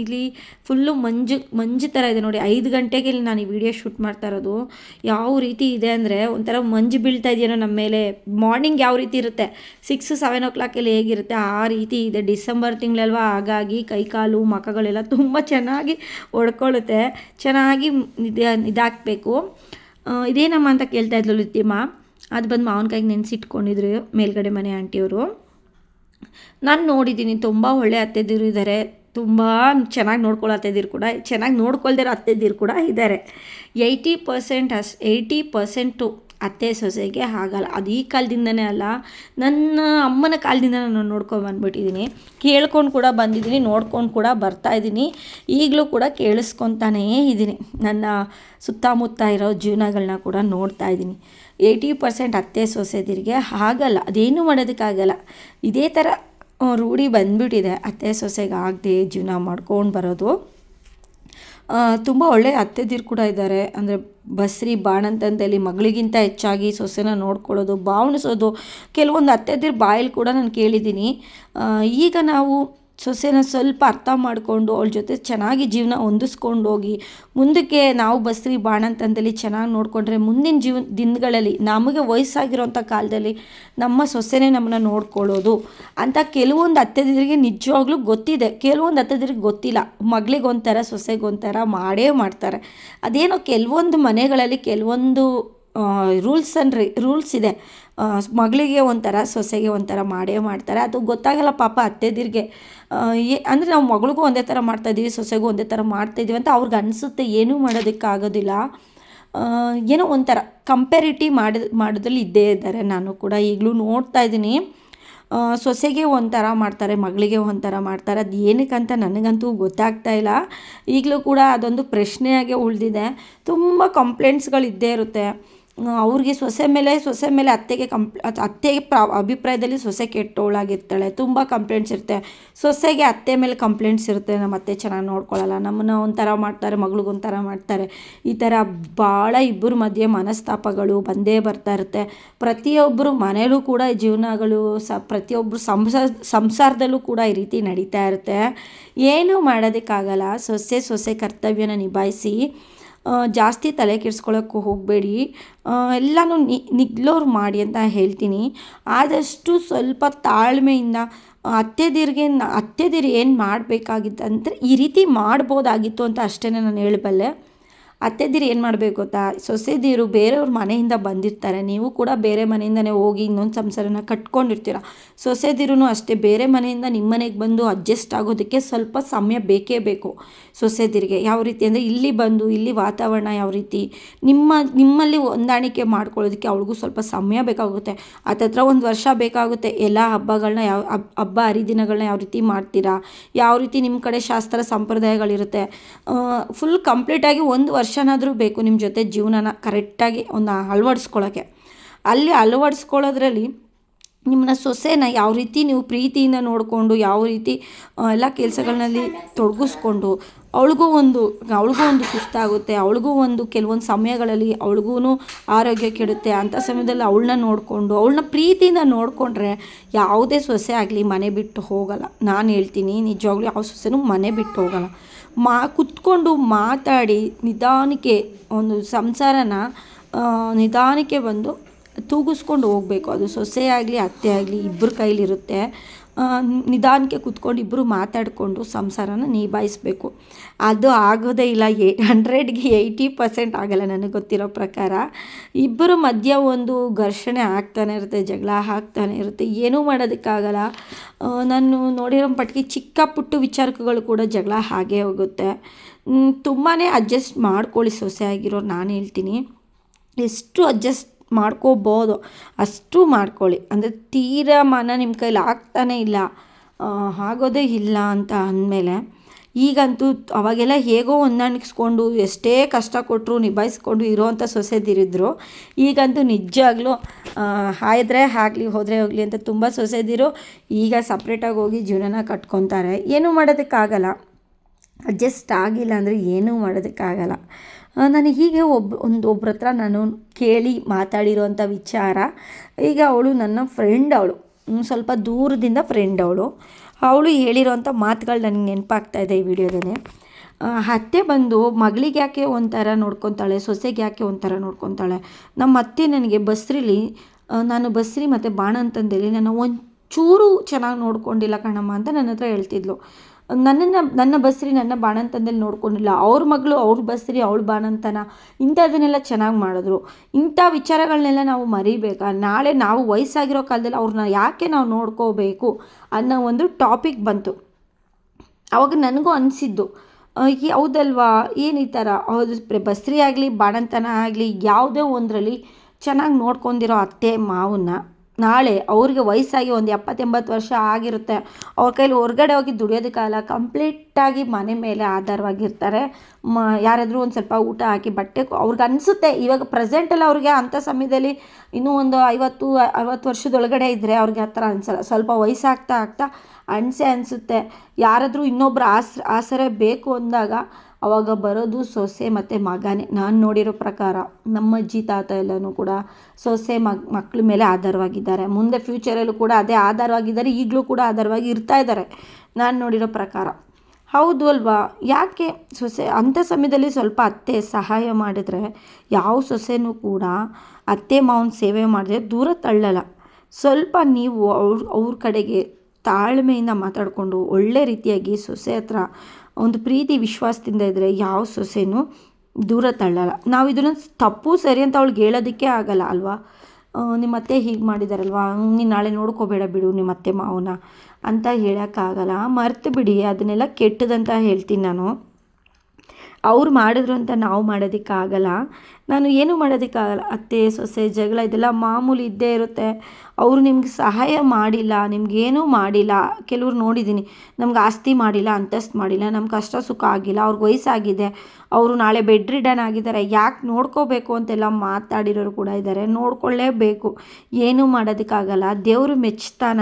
ಇಲ್ಲಿ ಫುಲ್ಲು ಮಂಜು ಮಂಜು ಥರ ಇದೆ ನೋಡಿ. ಐದು ಗಂಟೆಗೆ ಇಲ್ಲಿ ನಾನು ಈ ವಿಡಿಯೋ ಶೂಟ್ ಮಾಡ್ತಾ ಇರೋದು. ಯಾವ ರೀತಿ ಇದೆ ಅಂದರೆ ಒಂಥರ ಮಂಜು ಬೀಳ್ತಾ ಇದೆಯೋ ನಮ್ಮ ಮೇಲೆ. ಮಾರ್ನಿಂಗ್ ಯಾವ ರೀತಿ ಇರುತ್ತೆ? ಸಿಕ್ಸ್ ಸೆವೆನ್ ಓ ಕ್ಲಾಕಲ್ಲಿ ಹೇಗಿರುತ್ತೆ? ಆ ರೀತಿ ಇದೆ. ಡಿಸೆಂಬರ್ ತಿಂಗಳಲ್ವಾ? ಹಾಗಾಗಿ ಕೈಕಾಲು ಮಖಗಳೆಲ್ಲ ತುಂಬ ಚೆನ್ನಾಗಿ ಒಡ್ಕೊಳ್ಳುತ್ತೆ ಚೆನ್ನಾಗಿ ಇದು, ಇದಾಕಬೇಕು. ಇದೇನಮ್ಮ ಅಂತ ಕೇಳ್ತಾ ಇದ್ಲು ಲಿತಿಮ್ಮ ಅದು ಬಂದು ಮಾವಿನಕಾಯಿಗೆ ನೆನೆಸಿಟ್ಕೊಂಡಿದ್ರು ಮೇಲ್ಗಡೆ ಮನೆ ಆಂಟಿಯವರು. ನಾನು ನೋಡಿದ್ದೀನಿ ತುಂಬ ಒಳ್ಳೆ ಅತ್ತೆದಿರು ಇದ್ದಾರೆ ತುಂಬ ಚೆನ್ನಾಗಿ ನೋಡ್ಕೊಳ್ಳೋ ಅತ್ತೆದಿರು ಕೂಡ, ಚೆನ್ನಾಗಿ ನೋಡ್ಕೊಳ್ದಿರೋ ಅತ್ತೆದಿರು ಕೂಡ ಇದ್ದಾರೆ ಏಯ್ಟಿ ಪರ್ಸೆಂಟ್ ಅಷ್ಟು ಏಯ್ಟಿ ಪರ್ಸೆಂಟು ಅತ್ತೆ ಸೊಸೆಗೆ ಆಗಲ್ಲ ಅದು ಈ ಕಾಲದಿಂದನೇ ಅಲ್ಲ. ನನ್ನ ಅಮ್ಮನ ಕಾಲದಿಂದ ನಾನು ನೋಡ್ಕೊಂಡು ಬಂದ್ಬಿಟ್ಟಿದ್ದೀನಿ ಕೇಳ್ಕೊಂಡು ಕೂಡ ಬಂದಿದ್ದೀನಿ ನೋಡ್ಕೊಂಡು ಕೂಡ ಬರ್ತಾ ಇದ್ದೀನಿ ಈಗಲೂ ಕೂಡ ಕೇಳಿಸ್ಕೊತಾನೇ ಇದ್ದೀನಿ ನನ್ನ ಸುತ್ತಮುತ್ತ ಇರೋ ಜೀವನಗಳನ್ನ ಕೂಡ ನೋಡ್ತಾ ಇದ್ದೀನಿ ಏಯ್ಟಿ ಪರ್ಸೆಂಟ್ ಅತ್ತೆ ಸೊಸೆದಿರಿಗೆ ಆಗಲ್ಲ ಅದೇನು ಮಾಡೋದಕ್ಕಾಗಲ್ಲ. ಇದೇ ಥರ ರೂಢಿ ಬಂದ್ಬಿಟ್ಟಿದೆ. ಅತ್ತೆ ಸೊಸೆಗೆ ಆಗದೆ ಜೀವನ ಮಾಡ್ಕೊಂಡು ಬರೋದು. ತುಂಬ ಒಳ್ಳೆಯ ಅತ್ತೆದಿರು ಕೂಡ ಇದ್ದಾರೆ. ಅಂದರೆ ಬಸ್ರಿ ಬಾಣಂತಂದಲ್ಲಿ ಮಗಳಿಗಿಂತ ಹೆಚ್ಚಾಗಿ ಸೊಸೆನ ನೋಡ್ಕೊಳ್ಳೋದು ಬಾವಣಿಸೋದು ಕೆಲವೊಂದು ಅತ್ತೆದಿರು ಬಾಯಲ್ಲಿ ಕೂಡ ನಾನು ಕೇಳಿದ್ದೀನಿ. ಈಗ ನಾವು ಸೊಸೆನ ಸ್ವಲ್ಪ ಅರ್ಥ ಮಾಡಿಕೊಂಡು ಅವಳ ಜೊತೆ ಚೆನ್ನಾಗಿ ಜೀವನ ಹೊಂದಿಸ್ಕೊಂಡು ಹೋಗಿ ಮುಂದಕ್ಕೆ ನಾವು ಬಸ್ರಿ ಬಾಣಂತನದಲ್ಲಿ ಚೆನ್ನಾಗಿ ನೋಡಿಕೊಂಡ್ರೆ ಮುಂದಿನ ಜೀವ ದಿನಗಳಲ್ಲಿ ನಮಗೆ ವಯಸ್ಸಾಗಿರೋಂಥ ಕಾಲದಲ್ಲಿ ನಮ್ಮ ಸೊಸೆನೇ ನಮ್ಮನ್ನ ನೋಡ್ಕೊಳ್ಳೋದು ಅಂತ ಕೆಲವೊಂದು ಅತ್ತೆದಿರಿಗೆ ನಿಜವಾಗ್ಲೂ ಗೊತ್ತಿದೆ. ಕೆಲವೊಂದು ಅತ್ತೆದಿರಿಗೆ ಗೊತ್ತಿಲ್ಲ. ಮಗಳಿಗೊಂಥರ, ಸೊಸೆಗೊಂಥರ ಮಾಡೇ ಮಾಡ್ತಾರೆ. ಅದೇನೋ ಕೆಲವೊಂದು ಮನೆಗಳಲ್ಲಿ, ಕೆಲವೊಂದು ರೂಲ್ಸ್ ಆ್ಯಂಡ್ ರೇ ರೂಲ್ಸ್ ಇದೆ. ಮಗಳಿಗೆ ಒಂಥರ, ಸೊಸೆಗೆ ಒಂಥರ ಮಾಡೇ ಮಾಡ್ತಾರೆ. ಅದು ಗೊತ್ತಾಗಲ್ಲ ಪಾಪ ಅತ್ತೆದಿರಿಗೆ. ಏ ಅಂದರೆ ನಾವು ಮಗಳಿಗೂ ಒಂದೇ ಥರ ಮಾಡ್ತಾಯಿದ್ದೀವಿ ಸೊಸೆಗೂ ಒಂದೇ ಥರ ಮಾಡ್ತಾಯಿದ್ದೀವಿ ಅಂತ ಅವ್ರಿಗೆ ಅನಿಸುತ್ತೆ. ಏನೂ ಮಾಡೋದಕ್ಕಾಗೋದಿಲ್ಲ ಏನೋ ಒಂಥರ ಕಂಪೇರಿಟಿವ್ ಮಾಡಿ ಮಾಡೋದ್ರಲ್ಲಿ ಇದ್ದೇ ಇದ್ದಾರೆ ನಾನು ಕೂಡ. ಈಗಲೂ ನೋಡ್ತಾ ಇದ್ದೀನಿ. ಸೊಸೆಗೆ ಒಂಥರ ಮಾಡ್ತಾರೆ, ಮಗಳಿಗೆ ಒಂಥರ ಮಾಡ್ತಾರೆ. ಅದು ಏನಕ್ಕಂತ ನನಗಂತೂ ಗೊತ್ತಾಗ್ತಾ ಇಲ್ಲ. ಈಗಲೂ ಕೂಡ ಅದೊಂದು ಪ್ರಶ್ನೆಯಾಗೆ ಉಳಿದಿದೆ. ತುಂಬ ಕಂಪ್ಲೇಂಟ್ಸ್ಗಳು ಇದ್ದೇ ಇರುತ್ತೆ. ಅವ್ರಿಗೆ ಸೊಸೆ ಮೇಲೆ ಸೊಸೆ ಮೇಲೆ ಅತ್ತೆಗೆ ಕಂಪ್ ಅತ್ತೆಗೆ ಪ್ರ, ಅಭಿಪ್ರಾಯದಲ್ಲಿ ಸೊಸೆ ಕೆಟ್ಟವಳಾಗಿರ್ತಾಳೆ ತುಂಬ ಕಂಪ್ಲೇಂಟ್ಸ್ ಇರುತ್ತೆ. ಸೊಸೆಗೆ ಅತ್ತೆ ಮೇಲೆ ಕಂಪ್ಲೇಂಟ್ಸ್ ಇರುತ್ತೆ, ನಮ್ಮ ಅತ್ತೆ ಚೆನ್ನಾಗಿ ನೋಡ್ಕೊಳ್ಳಲ್ಲ ನಮ್ಮನ್ನ ಒಂಥರ ಮಾಡ್ತಾರೆ ಮಗಳಿಗೊಂಥರ ಮಾಡ್ತಾರೆ. ಈ ಥರ ಭಾಳ ಇಬ್ಬರ ಮಧ್ಯೆ ಮನಸ್ತಾಪಗಳು ಬಂದೇ ಬರ್ತಾ ಇರುತ್ತೆ. ಪ್ರತಿಯೊಬ್ಬರು ಮನೇಲೂ ಕೂಡ ಜೀವನಗಳು ಸ, ಪ್ರತಿಯೊಬ್ಬರು ಸಂಸಾರ ಸಂಸಾರದಲ್ಲೂ ಕೂಡ ಈ ರೀತಿ ನಡೀತಾ ಇರುತ್ತೆ. ಏನೂ ಮಾಡೋದಕ್ಕಾಗಲ್ಲ, ಸೊಸೆ ಸೊಸೆ ಕರ್ತವ್ಯನ ನಿಭಾಯಿಸಿ ಜಾಸ್ತಿ ತಲೆ ಕೆಡಿಸ್ಕೊಳ್ಳೋಕ್ಕೂ ಹೋಗಬೇಡಿ. ಎಲ್ಲನೂ ನಿಗ್ಲೋರು ಮಾಡಿ ಅಂತ ಹೇಳ್ತೀನಿ. ಆದಷ್ಟು ಸ್ವಲ್ಪ ತಾಳ್ಮೆಯಿಂದ ಅತ್ತೆದಿರಿಗೆ ಅತ್ತೆದಿರು ಏನು ಮಾಡಬೇಕಾಗಿತ್ತು ಅಂದರೆ ಈ ರೀತಿ ಮಾಡ್ಬೋದಾಗಿತ್ತು ಅಂತ ಅಷ್ಟೇ ನಾನು ಹೇಳಬಲ್ಲೆ. ಅತ್ತೆದಿರು ಏನು ಮಾಡಬೇಕು ಗೊತ್ತಾ? ಸೊಸೆದಿರು ಬೇರೆಯವ್ರ ಮನೆಯಿಂದ ಬಂದಿರ್ತಾರೆ. ನೀವು ಕೂಡ ಬೇರೆ ಮನೆಯಿಂದನೇ ಹೋಗಿ ಇನ್ನೊಂದು ಸಂಸಾರನ ಕಟ್ಕೊಂಡಿರ್ತೀರ. ಸೊಸೆದಿರು ಅಷ್ಟೇ, ಬೇರೆ ಮನೆಯಿಂದ ನಿಮ್ಮ ಮನೆಗೆ ಬಂದು ಅಡ್ಜಸ್ಟ್ ಆಗೋದಕ್ಕೆ ಸ್ವಲ್ಪ ಸಮಯ ಬೇಕೇ ಬೇಕು ಸೊಸೆದಿರಿಗೆ ಯಾವ ರೀತಿ ಅಂದರೆ ಇಲ್ಲಿ ಬಂದು, ಇಲ್ಲಿ ವಾತಾವರಣ ಯಾವ ರೀತಿ, ನಿಮ್ಮ, ನಿಮ್ಮಲ್ಲಿ ಹೊಂದಾಣಿಕೆ ಮಾಡ್ಕೊಳ್ಳೋದಕ್ಕೆ ಅವಳಿಗೂ ಸ್ವಲ್ಪ ಸಮಯ ಬೇಕಾಗುತ್ತೆ. ಹತ್ತತ್ರ ಒಂದು ವರ್ಷ ಬೇಕಾಗುತ್ತೆ. ಎಲ್ಲ ಹಬ್ಬಗಳನ್ನ ಯಾವ ಹಬ್ಬ ಹರಿದಿನಗಳನ್ನ ಯಾವ ರೀತಿ ಮಾಡ್ತೀರಾ? ಯಾವ ರೀತಿ ನಿಮ್ಮ ಕಡೆ ಶಾಸ್ತ್ರ ಸಂಪ್ರದಾಯಗಳಿರುತ್ತೆ? ಫುಲ್ ಕಂಪ್ಲೀಟಾಗಿ ಒಂದು ವರ್ಷನಾದರೂ ಬೇಕು ನಿಮ್ಮ ಜೊತೆ ಜೀವನನ ಕರೆಕ್ಟಾಗಿ ಒಂದು ಅಳವಡಿಸ್ಕೊಳ್ಳೋಕ್ಕೆ ಅಲ್ಲಿ ಅಳವಡಿಸ್ಕೊಳ್ಳೋದ್ರಲ್ಲಿ ನಿಮ್ಮನ್ನ ಸೊಸೆನ ಯಾವ ರೀತಿ ನೀವು ಪ್ರೀತಿಯಿಂದ ನೋಡಿಕೊಂಡು, ಯಾವ ರೀತಿ ಎಲ್ಲ ಕೆಲಸಗಳಲ್ಲಿ ತೊಡಗಿಸ್ಕೊಂಡು, ಅವಳಿಗೂ ಒಂದು ಅವಳಿಗೂ ಒಂದು ಸುಸ್ತಾಗುತ್ತೆ, ಅವಳಿಗೂ ಒಂದು ಕೆಲವೊಂದು ಸಮಯಗಳಲ್ಲಿ ಅವಳಿಗೂ ಆರೋಗ್ಯ ಕೆಡುತ್ತೆ ಅಂಥ ಸಮಯದಲ್ಲಿ ಅವಳನ್ನ ನೋಡಿಕೊಂಡು, ಅವಳನ್ನ ಪ್ರೀತಿಯಿಂದ ನೋಡಿಕೊಂಡ್ರೆ ಯಾವುದೇ ಸೊಸೆ ಆಗಲಿ ಮನೆ ಬಿಟ್ಟು ಹೋಗಲ್ಲ. ನಾನು ಹೇಳ್ತೀನಿ ನಿಜವಾಗ್ಲೂ ಯಾವ ಸೊಸೆನೂ ಮನೆ ಬಿಟ್ಟು ಹೋಗಲ್ಲ. ಮಾ ಕುತ್ಕೊಂಡು ಮಾತಾಡಿ ನಿಧಾನಕ್ಕೆ ಒಂದು ಸಂಸಾರನ ನಿಧಾನಕ್ಕೆ ಬಂದು ತೂಗಿಸ್ಕೊಂಡು ಹೋಗ್ಬೇಕು. ಅದು ಸೊಸೆ ಆಗಲಿ ಅತ್ತೆ ಆಗಲಿ ಇಬ್ಬರ ಕೈಲಿರುತ್ತೆ. ನಿಧಾನಕ್ಕೆ ಕುತ್ಕೊಂಡು ಇಬ್ಬರು ಮಾತಾಡಿಕೊಂಡು ಸಂಸಾರನ ನಿಭಾಯಿಸಬೇಕು. ಅದು ಆಗೋದೇ ಇಲ್ಲ. ಏ, ಹಂಡ್ರೆಡ್ಗೆ ಏಯ್ಟಿ ಪರ್ಸೆಂಟ್ ಆಗಲ್ಲ ನನಗೆ ಗೊತ್ತಿರೋ ಪ್ರಕಾರ. ಇಬ್ಬರ ಮಧ್ಯ ಒಂದು ಘರ್ಷಣೆ ಆಗ್ತಾನೆ ಇರುತ್ತೆ, ಜಗಳ ಆಗ್ತಾನೆ ಇರುತ್ತೆ, ಏನೂ ಮಾಡೋದಕ್ಕಾಗಲ್ಲ. ನಾನು ನೋಡಿರೋ ಪಟ್ಟಿಗೆ ಚಿಕ್ಕ ಪುಟ್ಟ ವಿಚಾರಕಗಳು ಕೂಡ ಜಗಳ ಹಾಗೇ ಹೋಗುತ್ತೆ. ತುಂಬಾ ಅಡ್ಜಸ್ಟ್ ಮಾಡ್ಕೊಳ್ಳಿ ಸೊಸೆ ಆಗಿರೋರು ನಾನು ಹೇಳ್ತೀನಿ. ಎಷ್ಟು ಅಡ್ಜಸ್ಟ್ ಮಾಡ್ಕೋಬೋದು. ಅಷ್ಟು ಮಾಡ್ಕೊಳ್ಳಿ. ಅಂದರೆ ತೀರಾ ಮನ ನಿಮ್ಮ ಕೈಲಿ ಆಗ್ತಾನೇ ಇಲ್ಲ. ಆಗೋದೇ ಇಲ್ಲ ಅಂತ ಅಂದಮೇಲೆ ಈಗಂತೂ ಅವಾಗೆಲ್ಲ ಹೇಗೋ ಹೊಂದಾಣಿಸ್ಕೊಂಡು ಎಷ್ಟೇ ಕಷ್ಟ ಕೊಟ್ಟರು ನಿಭಾಯಿಸ್ಕೊಂಡು ಇರೋವಂಥ ಸೊಸೆದಿರಿದ್ರು. ಈಗಂತೂ ನಿಜವಾಗ್ಲೂ ಹಾಯಿದ್ರೆ ಆಗಲಿ, ಹೋದರೆ ಹೋಗಲಿ ಅಂತ ತುಂಬ ಸೊಸೆದಿರು ಈಗ ಸಪ್ರೇಟಾಗಿ ಹೋಗಿ ಜೀವನನ ಕಟ್ಕೊತಾರೆ. ಏನೂ ಮಾಡೋದಕ್ಕಾಗಲ್ಲ. ಅಡ್ಜಸ್ಟ್ ಆಗಿಲ್ಲ ಅಂದರೆ ಏನೂ ಮಾಡೋದಕ್ಕಾಗಲ್ಲ. ನನಗೆ ಹೀಗೆ ಒಬ್ಬ ಒಂದು ಒಬ್ರ ಹತ್ರ ನಾನು ಕೇಳಿ ಮಾತಾಡಿರೋಂಥ ವಿಚಾರ. ಈಗ ಅವಳು ನನ್ನ ಫ್ರೆಂಡ್ ಅವಳು. ಸ್ವಲ್ಪ ದೂರದಿಂದ ಫ್ರೆಂಡ್ ಅವಳು. ಅವಳು ಹೇಳಿರೋಂಥ ಮಾತುಗಳು ನನಗೆ ನೆನಪಾಗ್ತಾ ಇದೆ ಈ ವಿಡಿಯೋದಲ್ಲಿ. ಅತ್ತೆ ಬಂದು ಮಗಳಿಗೆ ಯಾಕೆ ಒಂಥರ ನೋಡ್ಕೊತಾಳೆ, ಸೊಸೆಗೆ ಯಾಕೆ ಒಂಥರ ನೋಡ್ಕೊತಾಳೆ? ನಮ್ಮ ಅತ್ತೆ ನನಗೆ ಬಸ್ರಿಲಿ ನಾನು ಬಸ್ರಿ ಮತ್ತು ಬಾಣಂತಂದೇಳಿ ನನ್ನ ಒಂಚೂರು ಚೆನ್ನಾಗಿ ನೋಡ್ಕೊಂಡಿಲ್ಲ ಕಣಮ್ಮ ಅಂತ ನನ್ನ ಹತ್ರ ಹೇಳ್ತಿದ್ಲು. ನನ್ನನ್ನು, ನನ್ನ ಬಸ್ರಿ ನನ್ನ ಬಾಣಂತನದಲ್ಲಿ ನೋಡ್ಕೊಂಡಿಲ್ಲ. ಅವ್ರ ಮಗಳು ಅವ್ರ ಬಸ್ರಿ ಅವಳ ಬಾಣಂತನ ಇಂಥದನ್ನೆಲ್ಲ ಚೆನ್ನಾಗಿ ಮಾಡಿದ್ರು. ಇಂಥ ವಿಚಾರಗಳನ್ನೆಲ್ಲ ನಾವು ಮರಿಬೇಕಾ? ನಾಳೆ ನಾವು ವಯಸ್ಸಾಗಿರೋ ಕಾಲದಲ್ಲಿ ಅವ್ರನ್ನ ಯಾಕೆ ನಾವು ನೋಡ್ಕೋಬೇಕು ಅನ್ನೋ ಒಂದು ಟಾಪಿಕ್ ಬಂತು. ಅವಾಗ ನನಗೂ ಅನಿಸಿದ್ದು ಹೌದಲ್ವಾ? ಏನು ಈ ಥರ? ಹೌದು ಬಸ್ರಿ ಆಗಲಿ, ಬಾಣಂತನ ಆಗಲಿ, ಯಾವುದೇ ಒಂದರಲ್ಲಿ ಚೆನ್ನಾಗಿ ನೋಡ್ಕೊಂಡಿರೋ ಅತ್ತೆ, ಮಾವನ್ನ ನಾಳೆ ಅವ್ರಿಗೆ ವಯಸ್ಸಾಗಿ ಒಂದು ಎಪ್ಪತ್ತೆಂಬತ್ತು ವರ್ಷ ಆಗಿರುತ್ತೆ. ಅವ್ರ ಕೈಲಿ ಹೊರ್ಗಡೆ ಹೋಗಿ ದುಡಿಯೋದಕ್ಕಾಗಲ್ಲ ಕಂಪ್ಲೀಟಾಗಿ ಮನೆ ಮೇಲೆ ಆಧಾರವಾಗಿರ್ತಾರೆ. ಮ, ಯಾರಾದರೂ ಒಂದು ಸ್ವಲ್ಪ ಊಟ ಹಾಕಿ ಬಟ್ಟೆ ಅವ್ರಿಗೆ ಅನಿಸುತ್ತೆ. ಇವಾಗ ಪ್ರೆಸೆಂಟಲ್ಲಿ ಅವ್ರಿಗೆ ಅಂಥ ಸಮಯದಲ್ಲಿ ಇನ್ನೂ ಒಂದು ಐವತ್ತು ಅರವತ್ತು ವರ್ಷದೊಳಗಡೆ ಇದ್ದರೆ ಅವ್ರಿಗೆ ಆ ಥರ ಅನಿಸಲ್ಲ. ಸ್ವಲ್ಪ ವಯಸ್ಸಾಗ್ತಾ ಆಗ್ತಾ ಅನಿಸೆ ಅನಿಸುತ್ತೆ. ಯಾರಾದರೂ ಇನ್ನೊಬ್ಬರು ಆಸ್, ಆಸರೆ ಬೇಕು ಅಂದಾಗ ಅವಾಗ ಬರೋದು ಸೊಸೆ ಮತ್ತು ಮಗನೇ. ನಾನು ನೋಡಿರೋ ಪ್ರಕಾರ ನಮ್ಮ ಅಜ್ಜಿ, ತಾತ ಎಲ್ಲನೂ ಕೂಡ ಸೊಸೆ, ಮಗ, ಮಕ್ಳ ಮೇಲೆ ಆಧಾರವಾಗಿದ್ದಾರೆ. ಮುಂದೆ ಫ್ಯೂಚರಲ್ಲೂ ಕೂಡ ಅದೇ ಆಧಾರವಾಗಿದ್ದಾರೆ. ಈಗಲೂ ಕೂಡ ಆಧಾರವಾಗಿ ಇರ್ತಾ ಇದ್ದಾರೆ. ನಾನು ನೋಡಿರೋ ಪ್ರಕಾರ. ಹೌದು ಅಲ್ವಾ? ಯಾಕೆ ಸೊಸೆ ಅಂಥ ಸಮಯದಲ್ಲಿ ಸ್ವಲ್ಪ ಅತ್ತೆ ಸಹಾಯ ಮಾಡಿದರೆ ಯಾವ ಸೊಸೆನೂ ಕೂಡ ಅತ್ತೆ, ಮಾವನ ಸೇವೆ ಮಾಡಿದ್ರೆ ದೂರ ತಳ್ಳಲ್ಲ. ಸ್ವಲ್ಪ ನೀವು ಅವ್ರ ಅವ್ರ ಕಡೆಗೆ ತಾಳ್ಮೆಯಿಂದ ಮಾತಾಡಿಕೊಂಡು ಒಳ್ಳೆ ರೀತಿಯಾಗಿ ಸೊಸೆ ಹತ್ರ ಒಂದು ಪ್ರೀತಿ ವಿಶ್ವಾಸದಿಂದ ಇದ್ದರೆ ಯಾವ ಸೊಸೆನೂ ದೂರ ತಳ್ಳಲ್ಲ. ನಾವು ಇದನ್ನು ತಪ್ಪು, ಸರಿ ಅಂತ ಅವ್ಳಿಗೆ ಹೇಳೋದಕ್ಕೆ ಆಗಲ್ಲ ಅಲ್ವಾ? ನಿಮ್ಮ ಅತ್ತೆ ಹೀಗೆ ಮಾಡಿದಾರಲ್ವಾ? ನೀನು ನಾಳೆ ನೋಡ್ಕೋಬೇಡ ಬಿಡು ನಿಮ್ಮ ಅತ್ತೆ ಮಾವನ ಅಂತ ಹೇಳೋಕ್ಕಾಗಲ್ಲ ಮರ್ತು ಬಿಡಿ, ಅದನ್ನೆಲ್ಲ ಕೆಟ್ಟದಂತ ಹೇಳ್ತೀನಿ ನಾನು. ಅವ್ರು ಮಾಡಿದ್ರು ಅಂತ ನಾವು ಮಾಡೋದಕ್ಕಾಗಲ್ಲ ನಾನು ಏನೂ ಮಾಡೋದಕ್ಕಾಗಲ್ಲ. ಅತ್ತೆ, ಸೊಸೆ, ಜಗಳ ಇದೆಲ್ಲ ಮಾಮೂಲಿ ಇದ್ದೇ ಇರುತ್ತೆ. ಅವರು ನಿಮ್ಗೆ ಸಹಾಯ ಮಾಡಿಲ್ಲ, ನಿಮ್ಗೇನೂ ಮಾಡಿಲ್ಲ. ಕೆಲವ್ರು ನೋಡಿದ್ದೀನಿ, ನಮ್ಗೆ ಆಸ್ತಿ ಮಾಡಿಲ್ಲ, ಅಂತಸ್ತು ಮಾಡಿಲ್ಲ ನಮ್ಮ ಕಷ್ಟ ಸುಖ ಆಗಿಲ್ಲ, ಅವ್ರಿಗೆ ವಯಸ್ಸಾಗಿದೆ, ಅವರು ನಾಳೆ ಬೆಡ್ ರಿಡನ್ ಆಗಿದ್ದಾರೆ. ಯಾಕೆ ನೋಡ್ಕೋಬೇಕು ಅಂತೆಲ್ಲ ಮಾತಾಡಿರೋರು ಕೂಡ ಇದ್ದಾರೆ. ನೋಡ್ಕೊಳ್ಳೇಬೇಕು. ಏನೂ ಮಾಡೋದಕ್ಕಾಗಲ್ಲ. ದೇವರು ಮೆಚ್ತಾನ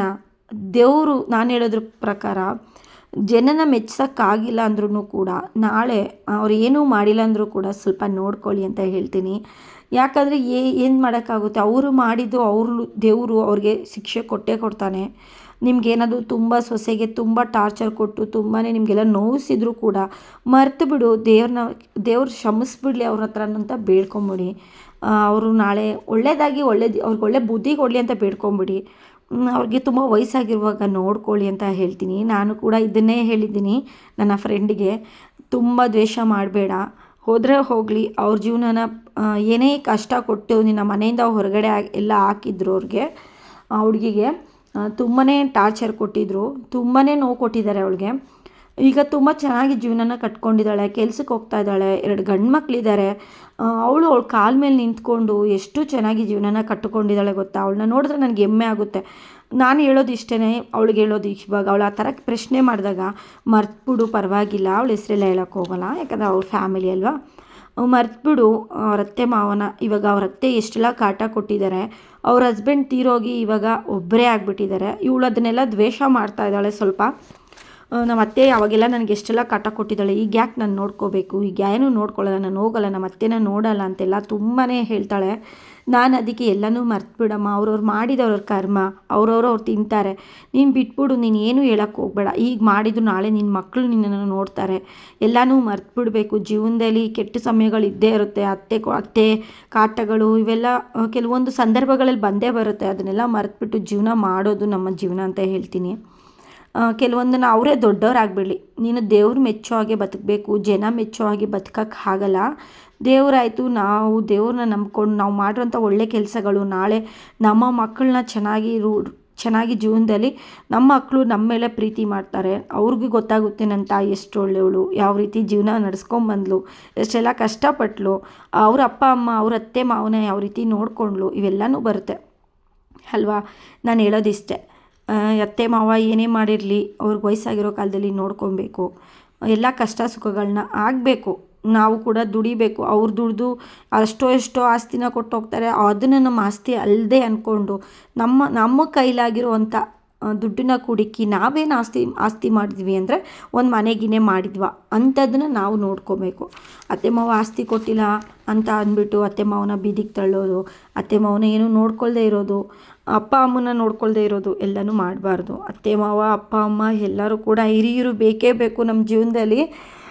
ದೇವರು, ನಾನು ಹೇಳೋದ್ರ ಪ್ರಕಾರ ಜನನ ಮೆಚ್ಚಿಸೋಕ್ಕಾಗಿಲ್ಲ ಅಂದ್ರೂ ಕೂಡ ನಾಳೆ ಅವ್ರು ಏನೂ ಮಾಡಿಲ್ಲ ಅಂದರೂ ಕೂಡ ಸ್ವಲ್ಪ ನೋಡ್ಕೊಳ್ಳಿ ಅಂತ ಹೇಳ್ತೀನಿ. ಯಾಕಂದರೆ ಏ, ಏನು ಮಾಡೋಕ್ಕಾಗುತ್ತೆ? ಅವರು ಮಾಡಿದ್ದು ಅವರು ದೇವರು ಅವ್ರಿಗೆ ಶಿಕ್ಷೆ ಕೊಟ್ಟೇ ಕೊಡ್ತಾನೆ. ನಿಮಗೇನಾದರೂ ತುಂಬ ಸೊಸೆಗೆ ತುಂಬ ಟಾರ್ಚರ್ ಕೊಟ್ಟು ತುಂಬಾ ನಿಮಗೆಲ್ಲ ನೋವಿಸಿದ್ರು ಕೂಡ ಮರೆತು ಬಿಡು ದೇವ್ರನ್ನ ದೇವ್ರು ಶ್ರಮಿಸ್ಬಿಡ್ಲಿ ಅವ್ರ ಹತ್ರ ಅಂತ ಬೇಡ್ಕೊಂಬಿಡಿ. ಅವರು ನಾಳೆ ಒಳ್ಳೆಯದಾಗಿ ಒಳ್ಳೆದು ಅವ್ರಿಗೆ ಒಳ್ಳೆ ಬುದ್ಧಿ ಕೊಡಲಿ ಅಂತ ಬೇಡ್ಕೊಂಬಿಡಿ. ಅವ್ರಿಗೆ ತುಂಬ ವಯಸ್ಸಾಗಿರುವಾಗ ನೋಡ್ಕೊಳ್ಳಿ ಅಂತ ಹೇಳ್ತೀನಿ. ನಾನು ಕೂಡ ಇದನ್ನೇ ಹೇಳಿದ್ದೀನಿ ನನ್ನ ಫ್ರೆಂಡಿಗೆ ತುಂಬ ದ್ವೇಷ ಮಾಡಬೇಡ. ಹೋದರೆ ಹೋಗಲಿ. ಅವ್ರ ಜೀವನನ ಏನೇ ಕಷ್ಟ ಕೊಟ್ಟು ನಿನ್ನ ಮನೆಯಿಂದ ಹೊರಗಡೆ ಎಲ್ಲ ಹಾಕಿದ್ರು ಅವ್ರಿಗೆ, ಆ ಹುಡುಗಿಗೆ. ತುಂಬಾ ಟಾರ್ಚರ್ ಕೊಟ್ಟಿದ್ದರು ತುಂಬಾ ನೋವು ಕೊಟ್ಟಿದ್ದಾರೆ ಅವಳಿಗೆ. ಈಗ ತುಂಬ ಚೆನ್ನಾಗಿ ಜೀವನನ ಕಟ್ಕೊಂಡಿದ್ದಾಳೆ, ಕೆಲ್ಸಕ್ಕೆ ಹೋಗ್ತಾ ಇದ್ದಾಳೆ, ಎರಡು ಗಂಡು ಮಕ್ಕಳಿದ್ದಾರೆ ಅವಳು ಅವಳ ಕಾಲ ಮೇಲೆ ನಿಂತ್ಕೊಂಡು ಎಷ್ಟು ಚೆನ್ನಾಗಿ ಜೀವನನ ಕಟ್ಟಿಕೊಂಡಿದ್ದಾಳೆ ಗೊತ್ತಾ? ಅವಳನ್ನ ನೋಡಿದ್ರೆ ನನಗೆ ಹೆಮ್ಮೆ ಆಗುತ್ತೆ. ನಾನು ಹೇಳೋದು ಇಷ್ಟೇ ಅವಳಿಗೆ ಹೇಳೋದು ಇವಾಗ. ಅವಳು ಆ ಥರ ಪ್ರಶ್ನೆ ಮಾಡಿದಾಗ, ಮರ್ತ್ಬಿಡು, ಪರವಾಗಿಲ್ಲ, ಅವಳ ಹೆಸರೆಲ್ಲ ಹೇಳೋಕ್ಕೆ ಹೋಗಲ್ಲ, ಯಾಕಂದರೆ ಅವ್ರ ಫ್ಯಾಮಿಲಿ ಅಲ್ವಾ? ಮರ್ತ್ಬಿಡು, ಅವ್ರ ಅತ್ತೆ ಮಾವನ, ಇವಾಗ ಅವ್ರ ಅತ್ತೆ ಎಷ್ಟೆಲ್ಲ ಕಾಟ ಕೊಟ್ಟಿದ್ದಾರೆ, ಅವ್ರ ಹಸ್ಬೆಂಡ್ ತೀರೋಗಿ ಇವಾಗ ಒಬ್ಬರೇ ಆಗಿಬಿಟ್ಟಿದ್ದಾರೆ. ಇವಳು ಅದನ್ನೆಲ್ಲ ದ್ವೇಷ ಮಾಡ್ತಾ ಇದ್ದಾಳೆ ಸ್ವಲ್ಪ. ನಮ್ಮ ಅತ್ತೆ ಅವಾಗೆಲ್ಲ ನನಗೆ ಎಷ್ಟೆಲ್ಲ ಕಾಟ ಕೊಟ್ಟಿದ್ದಾಳೆ, ಈಗ ಯಾಕೆ ನಾನು ನೋಡ್ಕೋಬೇಕು? ಈಗ ಏನೂ ನೋಡ್ಕೊಳ್ಳೋಲ್ಲ ನಾನು ಹೋಗಲ್ಲ, ನಮ್ಮ ಅತ್ತೆನ ನೋಡಲ್ಲ ಅಂತೆಲ್ಲ ತುಂಬಾ ಹೇಳ್ತಾಳೆ. ನಾನು ಅದಕ್ಕೆ ಎಲ್ಲನೂ ಮರ್ತ್ಬಿಡಮ್ಮ. ಅವ್ರವ್ರು ಮಾಡಿದವ್ರವ್ರ ಕರ್ಮ. ಅವ್ರವ್ರು ಅವ್ರು ತಿಂತಾರೆ. ನೀನು ಬಿಟ್ಬಿಡು, ನೀನು ಏನೂ ಹೇಳಕ್ಕೆ ಹೋಗ್ಬೇಡ. ಈಗ ಮಾಡಿದ್ರು ನಾಳೆ ನಿನ್ನ ಮಕ್ಕಳು ನಿನ್ನನ್ನು ನೋಡ್ತಾರೆ. ಎಲ್ಲನೂ ಮರ್ತ್ಬಿಡಬೇಕು. ಜೀವನದಲ್ಲಿ ಕೆಟ್ಟ ಸಮಯಗಳು ಇದ್ದೇ ಇರುತ್ತೆ. ಅತ್ತೆ ಅತ್ತೆ ಕಾಟಗಳು ಇವೆಲ್ಲ ಕೆಲವೊಂದು ಸಂದರ್ಭಗಳಲ್ಲಿ ಬಂದೇ ಬರುತ್ತೆ. ಅದನ್ನೆಲ್ಲ ಮರೆತುಬಿಟ್ಟು ಜೀವನ ಮಾಡೋದು ನಮ್ಮ ಜೀವನ ಅಂತ ಹೇಳ್ತೀನಿ. ಕೆಲವೊಂದನ್ನು ಅವರೇ ದೊಡ್ಡವರಾಗ್ಬಿಡಲಿ. ನೀನು ದೇವ್ರು ಮೆಚ್ಚೋ ಹಾಗೆ ಬದುಕಬೇಕು ಜನ ಮೆಚ್ಚೋ ಹಾಗೆ ಬದುಕಕ್ಕೆ ಆಗಲ್ಲ. ದೇವರಾಯಿತು, ನಾವು ದೇವ್ರನ್ನ ನಂಬ್ಕೊಂಡು ನಾವು ಮಾಡಿರೋಂಥ ಒಳ್ಳೆ ಕೆಲಸಗಳು, ನಾಳೆ ನಮ್ಮ ಮಕ್ಕಳನ್ನ ಚೆನ್ನಾಗಿ ರೂ, ಚೆನ್ನಾಗಿ ಜೀವನದಲ್ಲಿ ನಮ್ಮ ಮಕ್ಕಳು ನಮ್ಮ ಮೇಲೆ ಪ್ರೀತಿ ಮಾಡ್ತಾರೆ. ಅವ್ರಿಗೂ ಗೊತ್ತಾಗುತ್ತೆ ನನ್ನ ತಾಯಿ ಎಷ್ಟು ಒಳ್ಳೆಯವಳು ಯಾವ ರೀತಿ ಜೀವನ ನಡೆಸ್ಕೊಂಬಂದ್ಲು, ಎಷ್ಟೆಲ್ಲ ಕಷ್ಟಪಟ್ಲು, ಅವ್ರ ಅಪ್ಪ, ಅಮ್ಮ, ಅವ್ರ ಅತ್ತೆ, ಮಾವನ ಯಾವ ರೀತಿ ನೋಡಿಕೊಂಡ್ಲು ಇವೆಲ್ಲನೂ ಬರುತ್ತೆ. ಅಲ್ವಾ? ನಾನು ಹೇಳೋದಿಷ್ಟೇ. ಅತ್ತೆ ಮಾವ ಏನೇ ಮಾಡಿರಲಿ, ಅವ್ರಿಗೆ ವಯಸ್ಸಾಗಿರೋ ಕಾಲದಲ್ಲಿ ನೋಡ್ಕೊಬೇಕು. ಎಲ್ಲ ಕಷ್ಟ ಸುಖಗಳನ್ನ ಆಗಬೇಕು. ನಾವು ಕೂಡ ದುಡಿಬೇಕು. ಅವ್ರು ದುಡಿದು ಅಷ್ಟೋ ಎಷ್ಟೋ ಆಸ್ತಿನ ಕೊಟ್ಟು ಹೋಗ್ತಾರೆ ಅದನ್ನು ನಮ್ಮ ಆಸ್ತಿ ಅಲ್ಲದೆ ಅಂದ್ಕೊಂಡು ನಮ್ಮ ನಮ್ಮ ಕೈಲಾಗಿರುವಂಥ ದುಡ್ಡನ್ನ ಕುಡುಕಿ ನಾವೇನು ಆಸ್ತಿ ಆಸ್ತಿ ಮಾಡಿದ್ವಿ ಅಂದರೆ ಒಂದು ಮನೆಗಿನೇ ಮಾಡಿದ್ವ. ಅಂಥದ್ದನ್ನ ನಾವು ನೋಡ್ಕೋಬೇಕು. ಅತ್ತೆ ಮಾವ ಆಸ್ತಿ ಕೊಟ್ಟಿಲ್ಲ ಅಂತ ಅಂದ್ಬಿಟ್ಟು ಅತ್ತೆ ಮಾವನ ಬೀದಿಗೆ ತಳ್ಳೋದು, ಅತ್ತೆ ಮಾವನ ಏನೂ ನೋಡ್ಕೊಳ್ದೇ ಇರೋದು ಅಪ್ಪ ಅಮ್ಮನ ನೋಡ್ಕೊಳ್ದೆ ಇರೋದು ಎಲ್ಲನೂ ಮಾಡಬಾರ್ದು. ಅತ್ತೆ, ಮಾವ, ಅಪ್ಪ, ಅಮ್ಮ ಎಲ್ಲರೂ ಕೂಡ ಹಿರಿಯರು ಬೇಕೇ ಬೇಕು ನಮ್ಮ ಜೀವನದಲ್ಲಿ.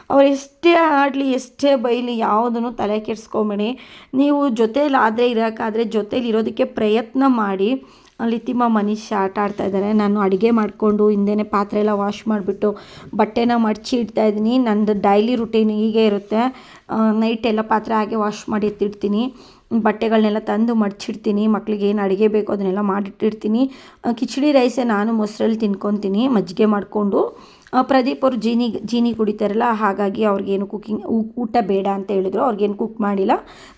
ಅವ್ರು ಎಷ್ಟೇ ಆಡಲಿ, ಎಷ್ಟೇ ಬೈಲಿ ಯಾವುದನ್ನು ತಲೆ ಕೆಡಿಸ್ಕೊಬೇಡಿ. ನೀವು ಜೊತೇಲಿ ಆದರೆ, ಇರೋಕ್ಕಾದರೆ ಜೊತೇಲಿ ಇರೋದಕ್ಕೆ ಪ್ರಯತ್ನ ಮಾಡಿ. ಅಲ್ಲಿ ತಿಮ್ಮ ಮನುಷ್ಯ ಆಟ ಆಡ್ತಾ ಇದ್ದಾರೆ. ನಾನು ಅಡುಗೆ ಮಾಡಿಕೊಂಡು ಹಿಂದೆನೇ ಪಾತ್ರೆ ಎಲ್ಲ ವಾಶ್ ಮಾಡಿಬಿಟ್ಟು ಬಟ್ಟೆನ ಮಡಚಿ ಇಡ್ತಾ ಇದ್ದೀನಿ. ನಂದು ಡೈಲಿ ರುಟೀನ್ ಹೀಗೆ ಇರುತ್ತೆ. ನೈಟ್ ಎಲ್ಲ ಪಾತ್ರೆ ಹಾಗೆ ವಾಶ್ ಮಾಡಿ ಎತ್ತಿಡ್ತೀನಿ. ಬಟ್ಟೆಗಳನ್ನೆಲ್ಲ ತಂದು ಮಡಚಿಡ್ತೀನಿ ಮಕ್ಕಳಿಗೆ ಏನು ಅಡುಗೆ ಬೇಕು ಅದನ್ನೆಲ್ಲ ಮಾಡಿಟ್ಟಿರ್ತೀನಿ. ಕಿಚಡಿ ರೈಸೇ ನಾನು ಮೊಸರಲ್ಲಿ ತಿನ್ಕೊತೀನಿ, ಮಜ್ಜಿಗೆ ಮಾಡಿಕೊಂಡು. ಪ್ರದೀಪ್ ಅವರು ಜೀನಿ ಜೀನಿ ಕುಡಿತಾರಲ್ಲ, ಹಾಗಾಗಿ ಅವ್ರಿಗೇನು ಕುಕ್ಕಿಂಗ್ ಊಟ ಬೇಡ ಅಂತ ಹೇಳಿದ್ರು, ಅವ್ರಿಗೇನು ಕುಕ್ ಮಾಡಿಲ್ಲ.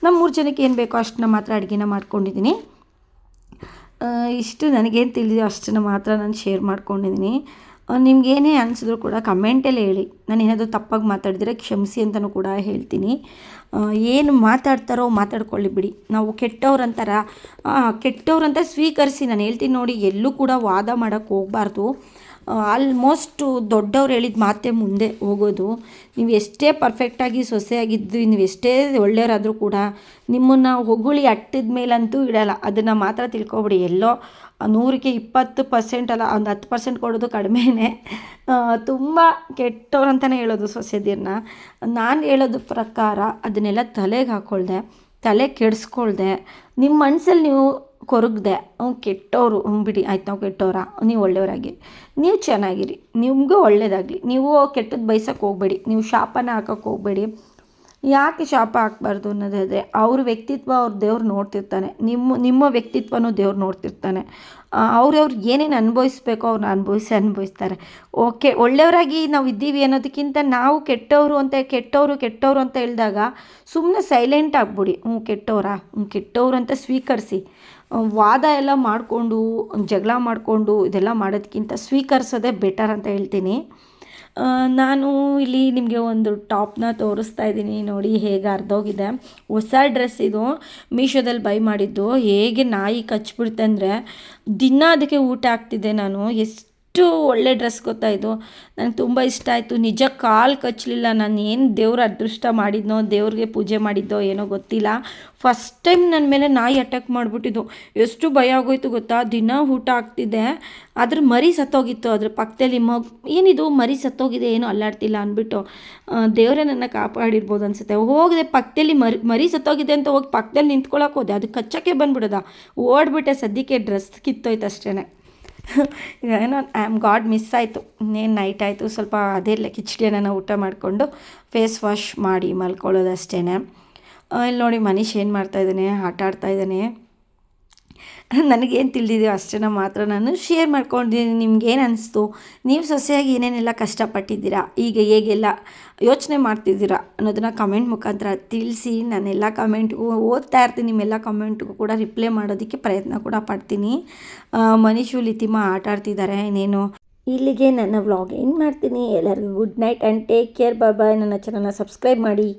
ನಮ್ಮ ಮೂರು ಜನಕ್ಕೆ ಏನು ಬೇಕೋ ಅಷ್ಟನ್ನ ಮಾತ್ರ ಅಡುಗೆನ ಮಾಡ್ಕೊಂಡಿದ್ದೀನಿ. ಇಷ್ಟು ನನಗೇನು ತಿಳಿದೋ ಅಷ್ಟನ್ನು ಮಾತ್ರ ನಾನು ಶೇರ್ ಮಾಡ್ಕೊಂಡಿದ್ದೀನಿ. ನಿಮ್ಗೇನೇ ಅನಿಸಿದ್ರು ಕೂಡ ಕಮೆಂಟಲ್ಲಿ ಹೇಳಿ. ನಾನು ಏನಾದರೂ ತಪ್ಪಾಗಿ ಮಾತಾಡಿದರೆ ಕ್ಷಮಿಸಿ ಅಂತಲೂ ಕೂಡ ಹೇಳ್ತೀನಿ. ಏನು ಮಾತಾಡ್ತಾರೋ ಮಾತಾಡ್ಕೊಳ್ಳಿ ಬಿಡಿ. ನಾವು ಕೆಟ್ಟವ್ರಂತಾರ ಕೆಟ್ಟವ್ರಂತ ಸ್ವೀಕರಿಸಿ ನಾನು ಹೇಳ್ತೀನಿ ನೋಡಿ, ಎಲ್ಲೂ ಕೂಡ ವಾದ ಮಾಡೋಕ್ಕೆ ಹೋಗಬಾರ್ದು. ಆಲ್ಮೋಸ್ಟ್ ದೊಡ್ಡವ್ರು ಹೇಳಿದ ಮಾತೇ ಮುಂದೆ ಹೋಗೋದು. ನೀವು ಎಷ್ಟೇ ಪರ್ಫೆಕ್ಟಾಗಿ ಸೊಸೆಯಾಗಿದ್ದು ನೀವು ಎಷ್ಟೇ ಒಳ್ಳೆಯವರಾದರೂ ಕೂಡ ನಿಮ್ಮನ್ನು ಹೊಗಳಿ ಅಟ್ಟಿದ ಮೇಲಂತೂ ಇಡಲ್ಲ. ಅದನ್ನು ಮಾತ್ರ ತಿಳ್ಕೊಬಿಡಿ. ಎಲ್ಲೋ ನೂರಕ್ಕೆ ಇಪ್ಪತ್ತು ಪರ್ಸೆಂಟ್ ಅಲ್ಲ, ಒಂದು ಹತ್ತು ಪರ್ಸೆಂಟ್ ಕೊಡೋದು ಕಡಿಮೆನೇ. ತುಂಬ ಕೆಟ್ಟವ್ರು ಅಂತಲೇ ಹೇಳೋದು ಸೊಸೆದಿರನ್ನ ನಾನು ಹೇಳೋದು ಪ್ರಕಾರ ಅದನ್ನೆಲ್ಲ ತಲೆಗೆ ಹಾಕ್ಕೊಳ್ದೆ ತಲೆ ಕೆಡಿಸ್ಕೊಳ್ದೆ ನಿಮ್ಮ ಮನಸ್ಸಲ್ಲಿ ನೀವು ಕೊರಗದೆ. ಅವ್ನು ಕೆಟ್ಟವರು ಬಿಡಿ, ಆಯ್ತು ನಾವು ಕೆಟ್ಟವರ? ನೀವು ಒಳ್ಳೆಯವರಾಗಿ ನೀವು ಚೆನ್ನಾಗಿರಿ, ನಿಮಗೂ ಒಳ್ಳೆಯದಾಗಲಿ ನೀವು ಕೆಟ್ಟದ್ದು ಬಯಸೋಕೆ ಹೋಗಬೇಡಿ, ನೀವು ಶಾಪನ ಹಾಕೋಕ್ಕೆ ಹೋಗಬೇಡಿ. ಯಾಕೆ ಶಾಪ ಹಾಕ್ಬಾರ್ದು ಅನ್ನೋದಾದರೆ ಅವ್ರ ವ್ಯಕ್ತಿತ್ವ ಅವ್ರ ದೇವ್ರು ನೋಡ್ತಿರ್ತಾನೆ. ನಿಮ್ಮ ನಿಮ್ಮ ವ್ಯಕ್ತಿತ್ವನೂ ದೇವ್ರು ನೋಡ್ತಿರ್ತಾನೆ. ಅವ್ರವ್ರು ಏನೇನು ಅನುಭವಿಸ್ಬೇಕೋ ಅವ್ರನ್ನ ಅನುಭವಿಸಿ ಅನುಭವಿಸ್ತಾರೆ. ಓಕೆ, ಒಳ್ಳೆಯವರಾಗಿ ನಾವು ಇದ್ದೀವಿ ಅನ್ನೋದಕ್ಕಿಂತ ನಾವು ಕೆಟ್ಟವರು ಅಂತ, ಕೆಟ್ಟವರು ಕೆಟ್ಟವರು ಅಂತ ಹೇಳಿದಾಗ ಸುಮ್ಮನೆ ಸೈಲೆಂಟ್ ಆಗ್ಬಿಡಿ. ಹ್ಞೂ ಕೆಟ್ಟವರಾ? ಹ್ಞೂ ಕೆಟ್ಟವರು ಅಂತ ಸ್ವೀಕರಿಸಿ. ವಾದ ಎಲ್ಲ ಮಾಡಿಕೊಂಡು, ಜಗಳ ಮಾಡಿಕೊಂಡು ಇದೆಲ್ಲ ಮಾಡೋದಕ್ಕಿಂತ ಸ್ವೀಕರಿಸೋದೇ ಬೆಟರ್ ಅಂತ ಹೇಳ್ತೀನಿ. ನಾನು ಇಲ್ಲಿ ನಿಮಗೆ ಒಂದು ಟಾಪ್ನ ತೋರಿಸ್ತಾ ಇದ್ದೀನಿ. ನೋಡಿ ಹೇಗೆ ಅರ್ಧೋಗಿದೆ. ಹೊಸ ಡ್ರೆಸ್ ಇದು. ಮೀಶೋದಲ್ಲಿ ಬೈ ಮಾಡಿದ್ದು. ಹೇಗೆ ನಾಯಿ ಕಚ್ಬಿಡ್ತಂದರೆ ದಿನ ಅದಕ್ಕೆ ಊಟ ಹಾಕ್ತಿದ್ದೆ ನಾನು. ಎಷ್ಟು ಒಳ್ಳೆ ಡ್ರೆಸ್ ಗೊತ್ತಾ ಇದು? ನನಗೆ ತುಂಬ ಇಷ್ಟ ಆಯಿತು. ನಿಜ ಕಾಲು ಕಚ್ಚಲಿಲ್ಲ ನಾನು ಏನು ದೇವ್ರ ಅದೃಷ್ಟ ಮಾಡಿದ್ನೋ, ದೇವ್ರಿಗೆ ಪೂಜೆ ಮಾಡಿದ್ದೋ ಏನೋ ಗೊತ್ತಿಲ್ಲ. ಫಸ್ಟ್ ಟೈಮ್ ನನ್ನ ಮೇಲೆ ನಾಯಿ ಅಟ್ಯಾಕ್ ಮಾಡಿಬಿಟ್ಟಿದ್ದು. ಎಷ್ಟು ಭಯ ಆಗೋಯ್ತು ಗೊತ್ತಾ? ದಿನ ಊಟ ಆಗ್ತಿದೆ. ಅದ್ರ ಮರಿ ಸತ್ತೋಗಿತ್ತು. ಅದ್ರ ಪಕ್ಕದಲ್ಲಿ ಮಗ್, ಏನಿದು? ಮರಿ ಸತ್ತೋಗಿದೆ, ಏನೂ ಅಲ್ಲಾಡ್ತಿಲ್ಲ ಅಂದ್ಬಿಟ್ಟು ದೇವರೇ ನನ್ನ ಕಾಪಾಡಿರ್ಬೋದು ಅನ್ಸುತ್ತೆ. ಹೋಗಿದೆ ಪಕ್ಕದಲ್ಲಿ ಮರಿ ಮರಿ ಸತ್ತೋಗಿದೆ ಅಂತ ಹೋಗಿ ಪಕ್ಕದಲ್ಲಿ ನಿಂತ್ಕೊಳ್ಳೋಕೆ ಹೋದೆ. ಅದು ಕಚ್ಚಕ್ಕೆ ಬಂದ್ಬಿಡೋದ? ಓಡ್ಬಿಟ್ಟೆ ಸದ್ಯಕ್ಕೆ ಡ್ರೆಸ್ ಕಿತ್ತೋಯ್ತು ಅಷ್ಟೇ *laughs* ಏನೋ, ಆಮ್ ಗಾಡ್ ಮಿಸ್ ಆಯಿತು. ಇನ್ನೇನು ನೈಟ್ ಆಯಿತು. ಸ್ವಲ್ಪ ಅದೇ ಕಿಚಡಿ ನಾನು ಊಟ ಮಾಡಿಕೊಂಡು ಫೇಸ್ ವಾಶ್ ಮಾಡಿ ಮಲ್ಕೊಳ್ಳೋದಷ್ಟೇ ಇಲ್ಲಿ ನೋಡಿ ಮನೀಶ್ ಏನು ಮಾಡ್ತಾಯಿದ್ದಾನೆ ಆಟ ಆಡ್ತಾ ಇದ್ದಾನೆ. *laughs* ನನಗೇನು ತಿಳಿದಿದೆಯೋ ಅಷ್ಟನ್ನು ಮಾತ್ರ ನಾನು ಶೇರ್ ಮಾಡ್ಕೊಂಡಿದ್ದೀನಿ. ನಿಮ್ಗೇನು ಅನಿಸ್ತು? ನೀವು ಸೊಸೆಯಾಗಿ ಏನೇನೆಲ್ಲ ಕಷ್ಟಪಟ್ಟಿದ್ದೀರಾ? ಈಗ ಹೇಗೆಲ್ಲ ಯೋಚನೆ ಮಾಡ್ತಿದ್ದೀರಾ ಅನ್ನೋದನ್ನು ಕಮೆಂಟ್ ಮುಖಾಂತರ ತಿಳಿಸಿ. ನಾನೆಲ್ಲ ಕಮೆಂಟ್ಗೂ ಓದ್ತಾ ಇರ್ತೀನಿ. ನಿಮ್ಮೆಲ್ಲ ಕಮೆಂಟ್ಗೂ ಕೂಡ ರಿಪ್ಲೈ ಮಾಡೋದಕ್ಕೆ ಪ್ರಯತ್ನ ಕೂಡ ಪಡ್ತೀನಿ. ಮನೀಷು ಲಿತಿಮಾ ಆಟ ಆಡ್ತಿದ್ದಾರೆ. ಇನ್ನೇನು? ಇಲ್ಲಿಗೆ ನನ್ನ ವ್ಲಾಗ್ ಏನು ಮಾಡ್ತೀನಿ? ಎಲ್ಲರಿಗೂ good night and take care bye ನನ್ನ ಚಾನಲ್ನ ಸಬ್ಸ್ಕ್ರೈಬ್ ಮಾಡಿ.